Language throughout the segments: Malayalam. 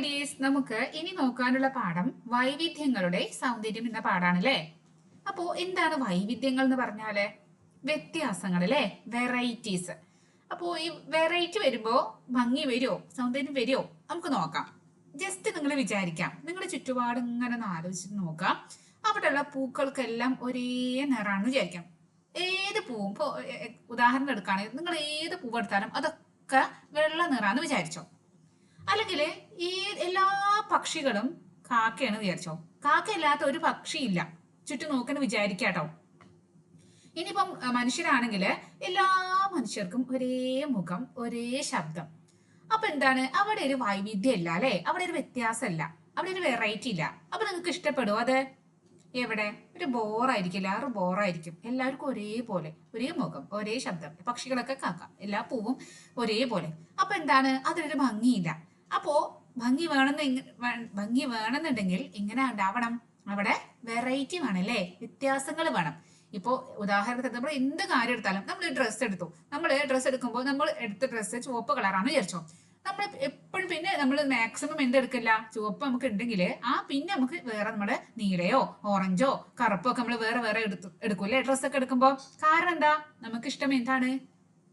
ഐഡിയസ് നമുക്ക് ഇനി നോക്കാനുള്ള പാഠം വൈവിധ്യങ്ങളുടെ സൗന്ദര്യം എന്ന പാഠാണല്ലേ? അപ്പോ എന്താണ് വൈവിധ്യങ്ങൾ എന്ന് പറഞ്ഞാൽ? വ്യത്യാസങ്ങൾ അല്ലേ വെറൈറ്റീസ് അപ്പോ ഈ വെറൈറ്റി വരുമ്പോ ഭംഗി വരുമോ സൗന്ദര്യം വരുമോ നമുക്ക് നോക്കാം. ജസ്റ്റ് നിങ്ങൾ വിചാരിക്കാം. നിങ്ങളുടെ ചുറ്റുപാട് ഇങ്ങനെ ഒന്ന് ആലോചിച്ചിട്ട് നോക്കാം. അവിടെയുള്ള പൂക്കൾക്കെല്ലാം ഒരേ നിറാണെന്ന് വിചാരിക്കാം. ഏത് പൂവും? ഇപ്പോ എ- എ- ഉദാഹരണം എടുക്കുകയാണെങ്കിൽ നിങ്ങൾ ഏത് പൂവെടുത്താലും അതൊക്കെ വെള്ള നിറാന്ന് വിചാരിച്ചോ. അല്ലെങ്കിൽ ഈ എല്ലാ പക്ഷികളും കാക്കയാണ് വിചാരിച്ചോ? കാക്കയില്ലാത്ത ഒരു പക്ഷിയില്ല. ചുറ്റും നോക്കണം വിചാരിക്കാട്ടോ. ഇനിയിപ്പം മനുഷ്യരാണെങ്കിൽ എല്ലാ മനുഷ്യർക്കും ഒരേ മുഖം ഒരേ ശബ്ദം. അപ്പൊ എന്താണ്? അവിടെ ഒരു വൈവിധ്യം ഇല്ല അല്ലെ? അവിടെ ഒരു വ്യത്യാസമല്ല. അവിടെ ഒരു വെറൈറ്റി ഇല്ല. അപ്പൊ നിങ്ങൾക്ക് ഇഷ്ടപ്പെടുമോ അത്? എവിടെ? ഒരു ബോറായിരിക്കും എല്ലാവരും ബോറായിരിക്കും എല്ലാവർക്കും ഒരേപോലെ ഒരേ മുഖം ഒരേ ശബ്ദം. പക്ഷികളൊക്കെ കാക്ക. എല്ലാ പൂവും ഒരേപോലെ അപ്പൊ എന്താണ്? അതിനൊരു ഭംഗിയില്ല. അപ്പോ ഭംഗി വേണമെന്ന് ഭംഗി വേണമെന്നുണ്ടെങ്കിൽ ഇങ്ങനെ ഉണ്ടാവണം. അവിടെ വെറൈറ്റി വേണം അല്ലേ? വ്യത്യാസങ്ങൾ വേണം. ഇപ്പോ ഉദാഹരണത്തിന് നമ്മൾ എന്ത് കാര്യം എടുത്താലും നമ്മൾ ഡ്രസ്സ് എടുത്തു. നമ്മൾ ഡ്രസ്സ് എടുക്കുമ്പോൾ നമ്മൾ എടുത്ത ഡ്രസ്സ് ചുവപ്പ് കളറാണ് വിചാരിച്ചോ. നമ്മൾ എപ്പോഴും പിന്നെ നമ്മൾ മാക്സിമം എന്തെടുക്കില്ല ചുവപ്പ് നമുക്ക് ഉണ്ടെങ്കിൽ ആ പിന്നെ നമുക്ക് വേറെ നമ്മുടെ നീലയോ ഓറഞ്ചോ കറുപ്പോ ഒക്കെ നമ്മൾ വേറെ വേറെ എടുത്തു എടുക്കൂല്ലേ ഡ്രസ്സൊക്കെ എടുക്കുമ്പോൾ കാരണം എന്താ? നമുക്ക് ഇഷ്ടം എന്താണ്?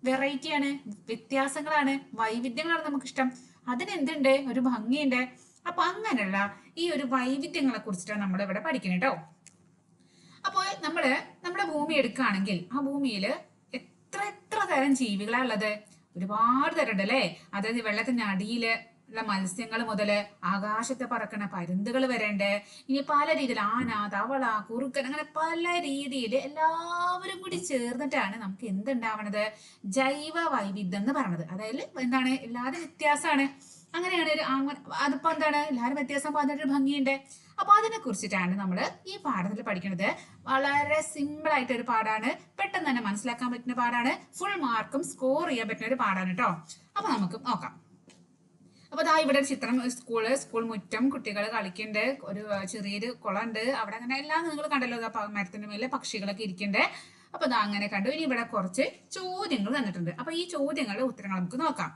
വെറൈറ്റിയാണ് വ്യത്യാസങ്ങളാണ്. വൈവിധ്യങ്ങളാണ് നമുക്കിഷ്ടം. അതിനെന്തുണ്ട്? ഒരു ഭംഗിയുണ്ട്. അപ്പൊ അങ്ങനെയുള്ള ഈ ഒരു വൈവിധ്യങ്ങളെ കുറിച്ചിട്ടാണ് നമ്മൾ ഇവിടെ പഠിക്കുന്നത് കേട്ടോ അപ്പോൾ നമ്മൾ നമ്മുടെ ഭൂമി എടുക്കുകയാണെങ്കിൽ ആ ഭൂമിയിൽ എത്ര എത്ര തരം ജീവികളാ ഉള്ളത്? ഒരുപാട് തരം ഉണ്ട് അല്ലേ? അതായത് വെള്ളത്തിന്റെ അടിയിൽ ഉള്ള മത്സ്യങ്ങൾ മുതൽ ആകാശത്തെ പറക്കണ പരുന്തുകൾ വരേണ്ടേ. ഇനി പല രീതിയിൽ ആന തവള കുറുക്കൻ അങ്ങനെ പല രീതിയിൽ എല്ലാവരും കൂടി ചേർന്നിട്ടാണ് നമുക്ക് എന്തുണ്ടാവണത്? ജൈവ വൈവിധ്യം എന്ന് പറയണത്. അതായത് എന്താണ്? എല്ലാവരും വ്യത്യാസമാണ്. അങ്ങനെയാണ് ഒരു അതിപ്പോ എന്താണ്? എല്ലാവരും വ്യത്യാസം പറഞ്ഞിട്ട് ഭംഗിയുണ്ട്. അപ്പൊ അതിനെ കുറിച്ചിട്ടാണ് നമ്മൾ ഈ പാഠത്തിൽ പഠിക്കുന്നത് വളരെ സിമ്പിൾ ആയിട്ട് പാഠാണ്. പെട്ടെന്ന് തന്നെ മനസ്സിലാക്കാൻ പറ്റുന്ന പാടാണ് ഫുൾ മാർക്കും സ്കോർ ചെയ്യാൻ പറ്റുന്ന ഒരു പാടാണ് കേട്ടോ അപ്പൊ നമുക്ക് നോക്കാം. അപ്പൊ ദാ ഇവിടെ ചിത്രം സ്കൂൾ സ്കൂൾ മുറ്റം കുട്ടികൾ കളിക്കുന്നുണ്ട് ഒരു ചെറിയൊരു കുളമുണ്ട് അവിടെ അങ്ങനെ എല്ലാം നിങ്ങൾ കണ്ടല്ലോ മരത്തിന്റെ മേലെ പക്ഷികളൊക്കെ ഇരിക്കുന്നുണ്ട് അപ്പൊ ദാ അങ്ങനെ കണ്ടു. ഇനി ഇവിടെ കുറച്ച് ചോദ്യങ്ങൾ തന്നിട്ടുണ്ട് അപ്പൊ ഈ ചോദ്യങ്ങളുടെ ഉത്തരങ്ങൾ നമുക്ക് നോക്കാം.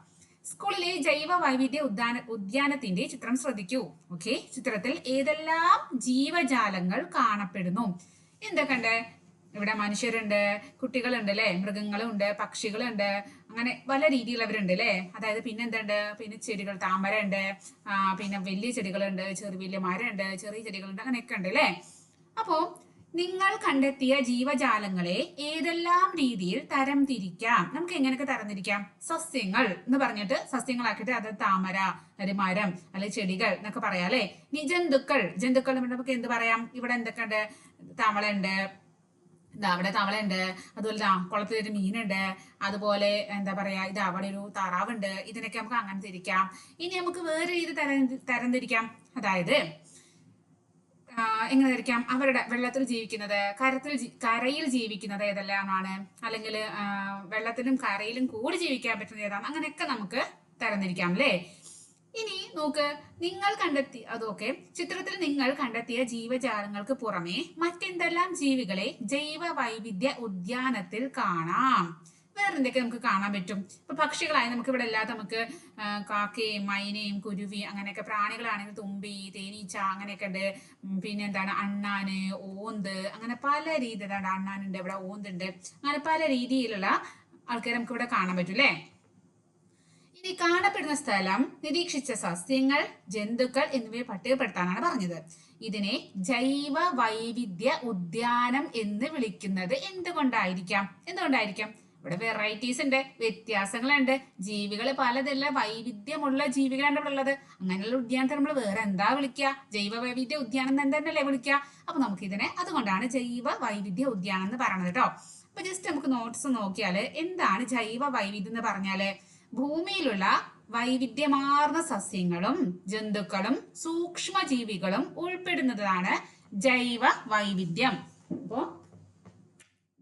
സ്കൂളിലെ ജൈവ വൈവിധ്യ ഉദ്യാന ഉദ്യാനത്തിന്റെ ചിത്രം ശ്രദ്ധിക്കൂ. ഓക്കെ. ചിത്രത്തിൽ ഏതെല്ലാം ജീവജാലങ്ങൾ കാണപ്പെടുന്നു? എന്തൊക്കെയുണ്ട് ഇവിടെ മനുഷ്യരുണ്ട് കുട്ടികളുണ്ട് അല്ലെ? മൃഗങ്ങളുണ്ട് പക്ഷികളുണ്ട് അങ്ങനെ പല രീതിയിലുള്ളവരുണ്ട് അല്ലെ? അതായത് പിന്നെ എന്തുണ്ട്? പിന്നെ ചെടികൾ താമര ഉണ്ട് പിന്നെ വലിയ ചെടികളുണ്ട് ചെറിയ വലിയ മരമുണ്ട് ചെറിയ ചെടികളുണ്ട് അങ്ങനെയൊക്കെ ഉണ്ട് അല്ലെ? അപ്പോ നിങ്ങൾ കണ്ടെത്തിയ ജീവജാലങ്ങളെ ഏതെല്ലാം രീതിയിൽ തരം തിരിക്കാം? നമുക്ക് എങ്ങനെയൊക്കെ തരംതിരിക്കാം സസ്യങ്ങൾ എന്ന് പറഞ്ഞിട്ട് സസ്യങ്ങളാക്കിയിട്ട് അത് താമര ഒരു മരം അല്ലെങ്കിൽ ചെടികൾ എന്നൊക്കെ പറയാം അല്ലെ? ഇനി ജന്തുക്കൾ ജന്തുക്കൾ നമുക്ക് എന്ത് പറയാം? ഇവിടെ എന്തൊക്കെയുണ്ട്? തവളയുണ്ട് ഇതാ അവിടെ തവളയുണ്ട്. അതുപോലെ കുളത്തിലൊരു മീനുണ്ട്. അതുപോലെ എന്താ പറയാ ഇത് അവിടെ ഒരു താറാവുണ്ട്. ഇതിനൊക്കെ നമുക്ക് അങ്ങനെ തിരിക്കാം. ഇനി നമുക്ക് വേറെ രീതി തരം തരം തിരിക്കാം അതായത് എങ്ങനെ ധരിക്കാം അവരുടെ വെള്ളത്തിൽ ജീവിക്കുന്നത് കരത്തിൽ കരയിൽ ജീവിക്കുന്നത് ഏതെല്ലാമാണ്? അല്ലെങ്കിൽ വെള്ളത്തിലും കരയിലും കൂടി ജീവിക്കാൻ പറ്റുന്നത് ഏതാണ്? അങ്ങനെയൊക്കെ നമുക്ക് തരംതിരിക്കാം അല്ലേ? ഇനി നോക്ക് നിങ്ങൾ കണ്ടെത്തി അതൊക്കെ ചിത്രത്തിൽ നിങ്ങൾ കണ്ടെത്തിയ ജീവജാലങ്ങൾക്ക് പുറമെ മറ്റെന്തെല്ലാം ജീവികളെ ജൈവ വൈവിധ്യ ഉദ്യാനത്തിൽ കാണാം? വേറെ എന്തൊക്കെ നമുക്ക് കാണാൻ പറ്റും? ഇപ്പൊ പക്ഷികളായി നമുക്ക് ഇവിടെ അല്ലാതെ നമുക്ക് കാക്കയും മൈനയും കുരുവി അങ്ങനെയൊക്കെ പ്രാണികളാണെങ്കിൽ തുമ്പി തേനീച്ച അങ്ങനെയൊക്കെ ഉണ്ട്. പിന്നെ എന്താണ് അണ്ണാന് ഓന്ത് അങ്ങനെ പല രീതിയിലാണ് അണ്ണാനുണ്ട് ഇവിടെ ഓന്തുണ്ട്. അങ്ങനെ പല രീതിയിലുള്ള ആൾക്കാരെ നമുക്ക് ഇവിടെ കാണാൻ പറ്റും അല്ലേ? ഇനി കാണപ്പെടുന്ന സ്ഥലം നിരീക്ഷിച്ച സസ്യങ്ങൾ ജന്തുക്കൾ എന്നിവയെ പട്ടികപ്പെടുത്താനാണ് പറഞ്ഞത്. ഇതിനെ ജൈവ വൈവിധ്യ ഉദ്യാനം എന്ന് വിളിക്കുന്നത് എന്തുകൊണ്ടായിരിക്കാം? എന്തുകൊണ്ടായിരിക്കാം? ഇവിടെ വെറൈറ്റീസ് ഉണ്ട് വ്യത്യാസങ്ങളുണ്ട്. ജീവികൾ പലതല്ല വൈവിധ്യമുള്ള ജീവികളാണ് ഇവിടെ ഉള്ളത്. അങ്ങനെയുള്ള ഉദ്യാനത്തെ നമ്മൾ വേറെ എന്താ വിളിക്കുക? ജൈവ വൈവിധ്യ ഉദ്യാനം എന്ന് തന്നെയല്ലേ വിളിക്കുക? അപ്പൊ നമുക്ക് ഇതിനെ അതുകൊണ്ടാണ് ജൈവ വൈവിധ്യ ഉദ്യാനം എന്ന് പറയുന്നത് കേട്ടോ അപ്പൊ ജസ്റ്റ് നമുക്ക് നോട്ട്സ് നോക്കിയാൽ എന്താണ് ജൈവ വൈവിധ്യം എന്ന് പറഞ്ഞാൽ? ഭൂമിയിലുള്ള വൈവിധ്യമാർന്ന സസ്യങ്ങളും ജന്തുക്കളും സൂക്ഷ്മജീവികളും ഉൾപ്പെടുന്നതാണ് ജൈവ വൈവിധ്യം. അപ്പോ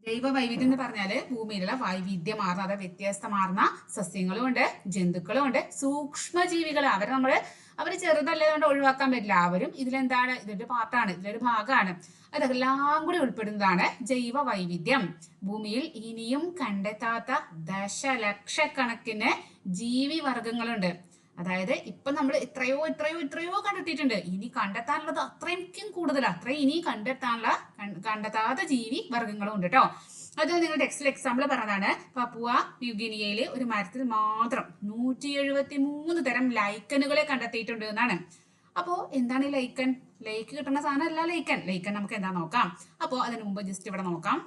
ജൈവ വൈവിധ്യം എന്ന് പറഞ്ഞാൽ ഭൂമിയിലുള്ള വൈവിധ്യമാർന്ന അതായത് വ്യത്യസ്തമാർന്ന സസ്യങ്ങളും ഉണ്ട് ജന്തുക്കളും ഉണ്ട് സൂക്ഷ്മജീവികൾ അവർ നമ്മൾ ചെറുതല്ലേ ചെറുതല്ലാതുകൊണ്ട് ഒഴിവാക്കാൻ പറ്റില്ല. അവരും ഇതിലെന്താണ്? ഇതിന്റെ പാർട്ടാണ് ഇതിലൊരു ഭാഗമാണ്. അതെല്ലാം കൂടി ഉൾപ്പെടുന്നതാണ് ജൈവ വൈവിധ്യം ഭൂമിയിൽ ഇനിയും കണ്ടെത്താത്ത ദശലക്ഷക്കണക്കിന് ജീവിവർഗങ്ങളുണ്ട് അതായത് ഇപ്പൊ നമ്മൾ ഇത്രയോ ഇത്രയോ ഇത്രയോ കണ്ടെത്തിയിട്ടുണ്ട്. ഇനി കണ്ടെത്താനുള്ളത് അത്രയ്ക്കും കൂടുതൽ അത്രയും ഇനി കണ്ടെത്താനുള്ള കണ്ടെത്താത്ത ജീവി വർഗങ്ങളും ഉണ്ട് കേട്ടോ അത് നിങ്ങൾ ടെക്സ്റ്റിൽ എക്സാമ്പിൾ പറഞ്ഞതാണ്. പപ്പുവ യുഗിനിയയിലെ ഒരു മരത്തിൽ മാത്രം നൂറ്റി എഴുപത്തി മൂന്ന് തരം ലൈക്കനുകളെ കണ്ടെത്തിയിട്ടുണ്ട് എന്നാണ്. അപ്പോ എന്താണ് ഈ ലൈക്കൻ ലൈക്ക് കിട്ടുന്ന സാധനം അല്ല ലൈക്കൻ ലൈക്കൻ നമുക്ക് എന്താ നോക്കാം? അപ്പോ അതിനു മുമ്പ് ജസ്റ്റ് ഇവിടെ നോക്കാം.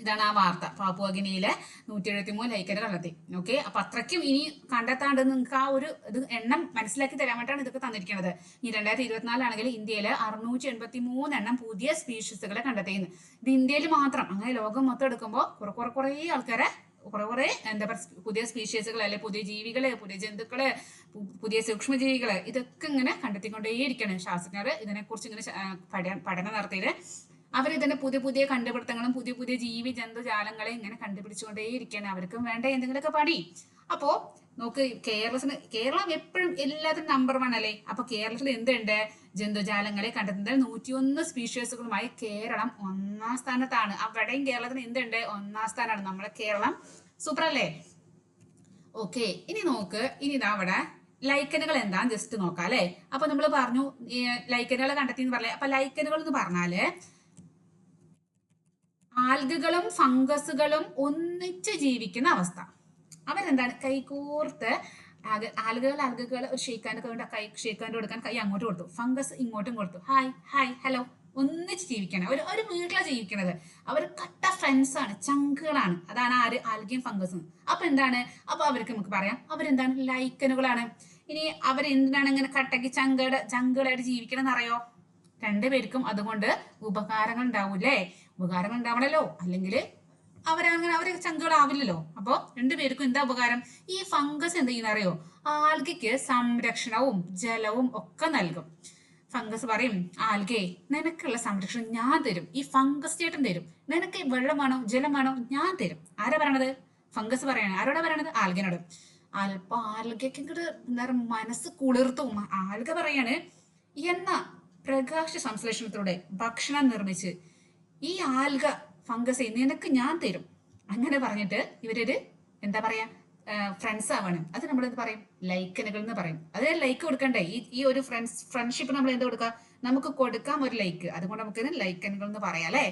ഇതാണ് ആ വാർത്ത. പാപ്പുവഗിനിയിലെ നൂറ്റി എഴുപത്തി മൂന്ന് ലൈക്കറ്റ് കണ്ടെത്തി ഓക്കെ അപ്പൊ അത്രയ്ക്കും ഇനി കണ്ടെത്താണ്ട് നിങ്ങൾക്ക് ആ ഒരു ഇത് എണ്ണം മനസ്സിലാക്കി തരാൻ വേണ്ടിയാണ് ഇതൊക്കെ തന്നിരിക്കുന്നത്. ഇനി രണ്ടായിരത്തി ഇരുപത്തിനാലാണെങ്കിൽ ഇന്ത്യയിൽ അറുന്നൂറ്റി എൺപത്തി മൂന്ന് എണ്ണം പുതിയ സ്പീഷീസുകളെ കണ്ടെത്തിയിരുന്നു ഇത് ഇന്ത്യയിൽ മാത്രം. അങ്ങനെ ലോകം മൊത്തം എടുക്കുമ്പോൾ കുറെ കുറെ കുറേ ആൾക്കാരെ കുറെ കുറെ എന്താ പറയുക പുതിയ സ്പീഷീസുകൾ അല്ലെ പുതിയ ജീവികൾ പുതിയ ജന്തുക്കൾ പുതിയ സൂക്ഷ്മജീവികൾ ഇതൊക്കെ ഇങ്ങനെ കണ്ടെത്തിക്കൊണ്ടേയിരിക്കണം. ശാസ്ത്രജ്ഞർ ഇതിനെക്കുറിച്ച് ഇങ്ങനെ പഠനം ആ, പഠനം പുതിയ പുതിയ കണ്ടുപിടുത്തങ്ങളും പുതിയ പുതിയ ജീവി ജന്തുജാലങ്ങളെ ഇങ്ങനെ കണ്ടുപിടിച്ചുകൊണ്ടേയിരിക്കുകയാണ് അവർക്കും വേണ്ട എന്തെങ്കിലുമൊക്കെ പണി. അപ്പോ നോക്ക് കേരളത്തിന് കേരളം എപ്പോഴും എല്ലാത്തിനും നമ്പർ വൺ അല്ലേ? അപ്പൊ കേരളത്തിൽ എന്തുണ്ട്? ജന്തുജാലങ്ങളെ കണ്ടെത്തുന്നത് നൂറ്റിയൊന്ന് സ്പീഷീസുകളുമായി കേരളം ഒന്നാം സ്ഥാനത്താണ്. അവിടെയും കേരളത്തിന് എന്തുണ്ട്? ഒന്നാം സ്ഥാനമാണ്. നമ്മുടെ കേരളം സൂപ്പർ അല്ലേ? ഓക്കെ ഇനി നോക്ക് ഇനി ഇതാ അവിടെ ലൈക്കനുകൾ എന്താന്ന് ജസ്റ്റ് നോക്കാം അല്ലെ? അപ്പൊ നമ്മൾ പറഞ്ഞു ലൈക്കനുകൾ കണ്ടെത്തി എന്ന് പറയാം അപ്പൊ ലൈക്കനുകൾ എന്ന് പറഞ്ഞാൽ ആൽഗകളും ഫംഗസുകളും ഒന്നിച്ച് ജീവിക്കുന്ന അവസ്ഥ. അവരെന്താണ്? കൈകോർത്ത് ആൽഗകൾ ആൽഗകൾ ഒരു ഷെയ്ക്കാനൊക്കെ വേണ്ട കൈ ഷെയ്ക്കാന്റെ കൊടുക്കാൻ കൈ അങ്ങോട്ട് കൊടുത്തു. ഫംഗസ് ഇങ്ങോട്ടും കൊടുത്തു. Hi hi hello. ഒന്നിച്ച് ജീവിക്കണം. ഒരു ഒരു വീട്ടിലാണ് ജീവിക്കണത്. അവർ കട്ട ഫ്രണ്ട്സ് ആണ് ചങ്കുകളാണ്. അതാണ് ആര് ആൽഗയും ഫംഗസും. അപ്പൊ എന്താണ്? അപ്പൊ അവർക്ക് നമുക്ക് പറയാം. അവരെന്താണ്? ലൈക്കനുകളാണ് ഇനി അവരെന്തിനാണ് ഇങ്ങനെ കട്ടക്ക് ചങ്കട ചങ്കുകളായിട്ട് ജീവിക്കണം എന്നറിയോ രണ്ടുപേർക്കും അതുകൊണ്ട് ഉപകാരങ്ങൾ ഉണ്ടാവൂലേ ഉപകാരങ്ങൾ ഉണ്ടാവണല്ലോ. അല്ലെങ്കിൽ അവരങ്ങനെ അവരെ ചങ്കുകളാവില്ലല്ലോ. അപ്പോൾ രണ്ടുപേർക്കും എന്താ ഉപകാരം? ഈ ഫംഗസ് എന്ത് ചെയ്യുന്ന അറിയോ ആൽഗയ്ക്ക് സംരക്ഷണവും ജലവും ഒക്കെ നൽകും. ഫംഗസ് പറയും ആൽഗേ നിനക്കുള്ള സംരക്ഷണം ഞാൻ തരും. ഈ ഫംഗസ് ചേട്ടൻ തരും. നിനക്ക് വെള്ളം വേണോ? ജലം വേണോ? ഞാൻ തരും. ആരാ പറയണത്? ഫംഗസ് പറയണ. ആരോടാ പറയണത്? ആൽഗനോട്. അപ്പൊ ആൽഗയ്ക്ക് ഇങ്ങോട്ട് എന്താ പറയുക മനസ്സ് കുളിർത്തും. ആൽഗ പറയാണ് എന്ന പ്രകാശ സംശ്ലേഷണത്തിലൂടെ ഭക്ഷണം നിർമ്മിച്ച് ഈ ആൽഗ ഫംഗസ് നിനക്ക് ഞാൻ തരും. അങ്ങനെ പറഞ്ഞിട്ട് ഇവരൊരു എന്താ പറയാ ഫ്രണ്ട്സ് ആവാണ്. അത് നമ്മൾ എന്ത് പറയും? ലൈക്കനുകൾ എന്ന് പറയും. അത് ലൈക്ക് കൊടുക്കണ്ടേ? ഈ ഈ ഒരു ഫ്രണ്ട്സ് ഫ്രണ്ട്ഷിപ്പ് നമ്മൾ എന്ത് കൊടുക്കുക നമുക്ക് കൊടുക്കാം ഒരു ലൈക്ക് അതുകൊണ്ട് നമുക്ക് ലൈക്കനുകൾ എന്ന് പറയാം അല്ലേ?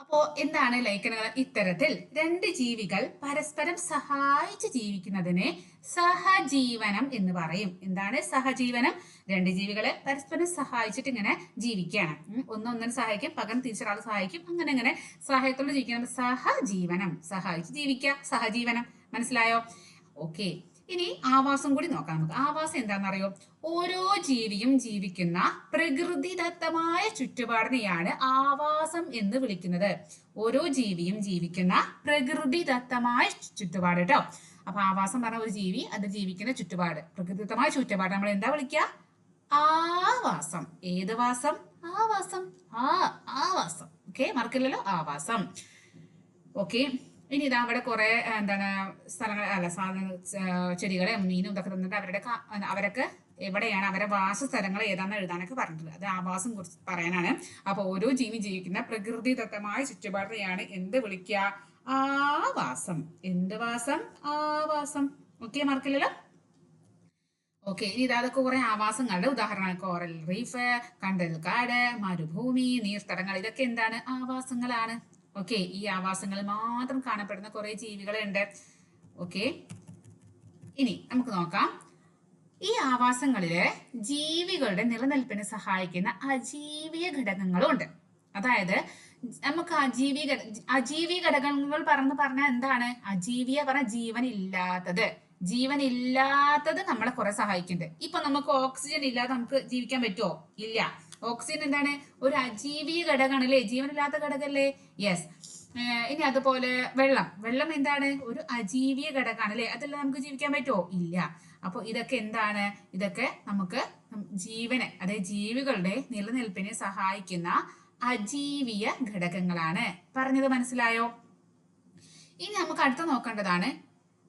അപ്പോ എന്താണ് ലൈക്കനുകൾ? ഇത്തരത്തിൽ രണ്ട് ജീവികൾ പരസ്പരം സഹായിച്ച് ജീവിക്കുന്നതിനെ സഹജീവനം എന്ന് പറയും. എന്താണ് സഹജീവനം? രണ്ട് ജീവികളെ പരസ്പരം സഹായിച്ചിട്ട് ഇങ്ങനെ ജീവിക്കുകയാണ്. ഒന്നൊന്നിനെ സഹായിക്കും പകരം തിരിച്ചൊരാൾ സഹായിക്കും അങ്ങനെ അങ്ങനെ സഹായത്തോടെ ജീവിക്കണം സഹജീവനം. സഹായിച്ച് ജീവിക്കുക സഹജീവനം. മനസ്സിലായോ? ഓക്കെ. ഇനി ആവാസം കൂടി നോക്കാം നമുക്ക്. ആവാസം എന്താണെന്നറിയോ? ഓരോ ജീവിയും ജീവിക്കുന്ന പ്രകൃതിദത്തമായ ചുറ്റുപാടിനെയാണ് ആവാസം എന്ന് വിളിക്കുന്നത്. ഓരോ ജീവിയും ജീവിക്കുന്ന പ്രകൃതിദത്തമായ ചുറ്റുപാട് കേട്ടോ. അപ്പൊ ആവാസം പറഞ്ഞ ഒരു ജീവി അത് ജീവിക്കുന്ന ചുറ്റുപാട്. പ്രകൃതിദത്തമായ ചുറ്റുപാട് നമ്മൾ എന്താ വിളിക്കുക? ആവാസം. ഏത് വാസം? ആവാസം. ആ ആവാസം. ഓക്കെ മറക്കില്ലല്ലോ? ആവാസം. ഓക്കെ ഇനി ഇതാ അവിടെ കുറെ എന്താണ് സ്ഥലങ്ങൾ അല്ല സാധന ചെടികളെ മീനും ഇതൊക്കെ തന്നിട്ട് അവരുടെ അവരൊക്കെ എവിടെയാണ് അവരെ വാസസ്ഥലങ്ങൾ ഏതാണെന്ന് എഴുതാനൊക്കെ പറഞ്ഞിട്ടുള്ളത്. അത് ആവാസം കുറിച്ച് പറയാനാണ്. അപ്പൊ ഓരോ ജീവി ജീവിക്കുന്ന പ്രകൃതിദത്തമായ ചുറ്റുപാടിനെയാണ് എന്ത് വിളിക്കുക? ആവാസം. എന്ത് വാസം? ആവാസം. ഓക്കെ മാർക്കില്ലല്ലോ ഓക്കെ ഇനി ഇതൊക്കെ കുറെ ആവാസങ്ങളുടെ ഉദാഹരണമാണ്. കോറൽ റീഫ് കണ്ടൽ കാട് മരുഭൂമി നീർത്തടങ്ങൾ. ഇതൊക്കെ എന്താണ്? ആവാസങ്ങളാണ്. ഓക്കെ ഈ ആവാസങ്ങളിൽ മാത്രം കാണപ്പെടുന്ന കുറെ ജീവികളുണ്ട്. ഓക്കെ ഇനി നമുക്ക് നോക്കാം. ഈ ആവാസങ്ങളിൽ ജീവികളുടെ നിലനിൽപ്പിന് സഹായിക്കുന്ന അജീവിയ ഘടകങ്ങളും ഉണ്ട് അതായത് നമുക്ക് അജീവി അജീവി ഘടകങ്ങൾ പറഞ്ഞു പറഞ്ഞാൽ എന്താണ്? അജീവിയ പറഞ്ഞ ജീവൻ ഇല്ലാത്തത് ജീവൻ ഇല്ലാത്തത് നമ്മളെ കുറെ സഹായിക്കുന്നുണ്ട്. ഇപ്പൊ നമുക്ക് ഓക്സിജൻ ഇല്ലാതെ നമുക്ക് ജീവിക്കാൻ പറ്റുമോ? ഇല്ല. ഓക്സിജൻ എന്താണ്? ഒരു അജീവീയ ഘടകമാണ് അല്ലേ ജീവനില്ലാത്ത ഘടകല്ലേ? യെസ് ഇനി അതുപോലെ വെള്ളം. വെള്ളം എന്താണ്? ഒരു അജീവിയ ഘടകമാണ് അല്ലേ അതല്ല നമുക്ക് ജീവിക്കാൻ പറ്റുമോ ഇല്ല. അപ്പോൾ ഇതൊക്കെ എന്താണ്? ഇതൊക്കെ നമുക്ക് ജീവനെ അതായത് ജീവികളുടെ നിലനിൽപ്പിനെ സഹായിക്കുന്ന അജീവിയ ഘടകങ്ങളാണ്. പറഞ്ഞത് മനസ്സിലായോ? ഇനി നമുക്ക് അടുത്ത നോക്കേണ്ടതാണ്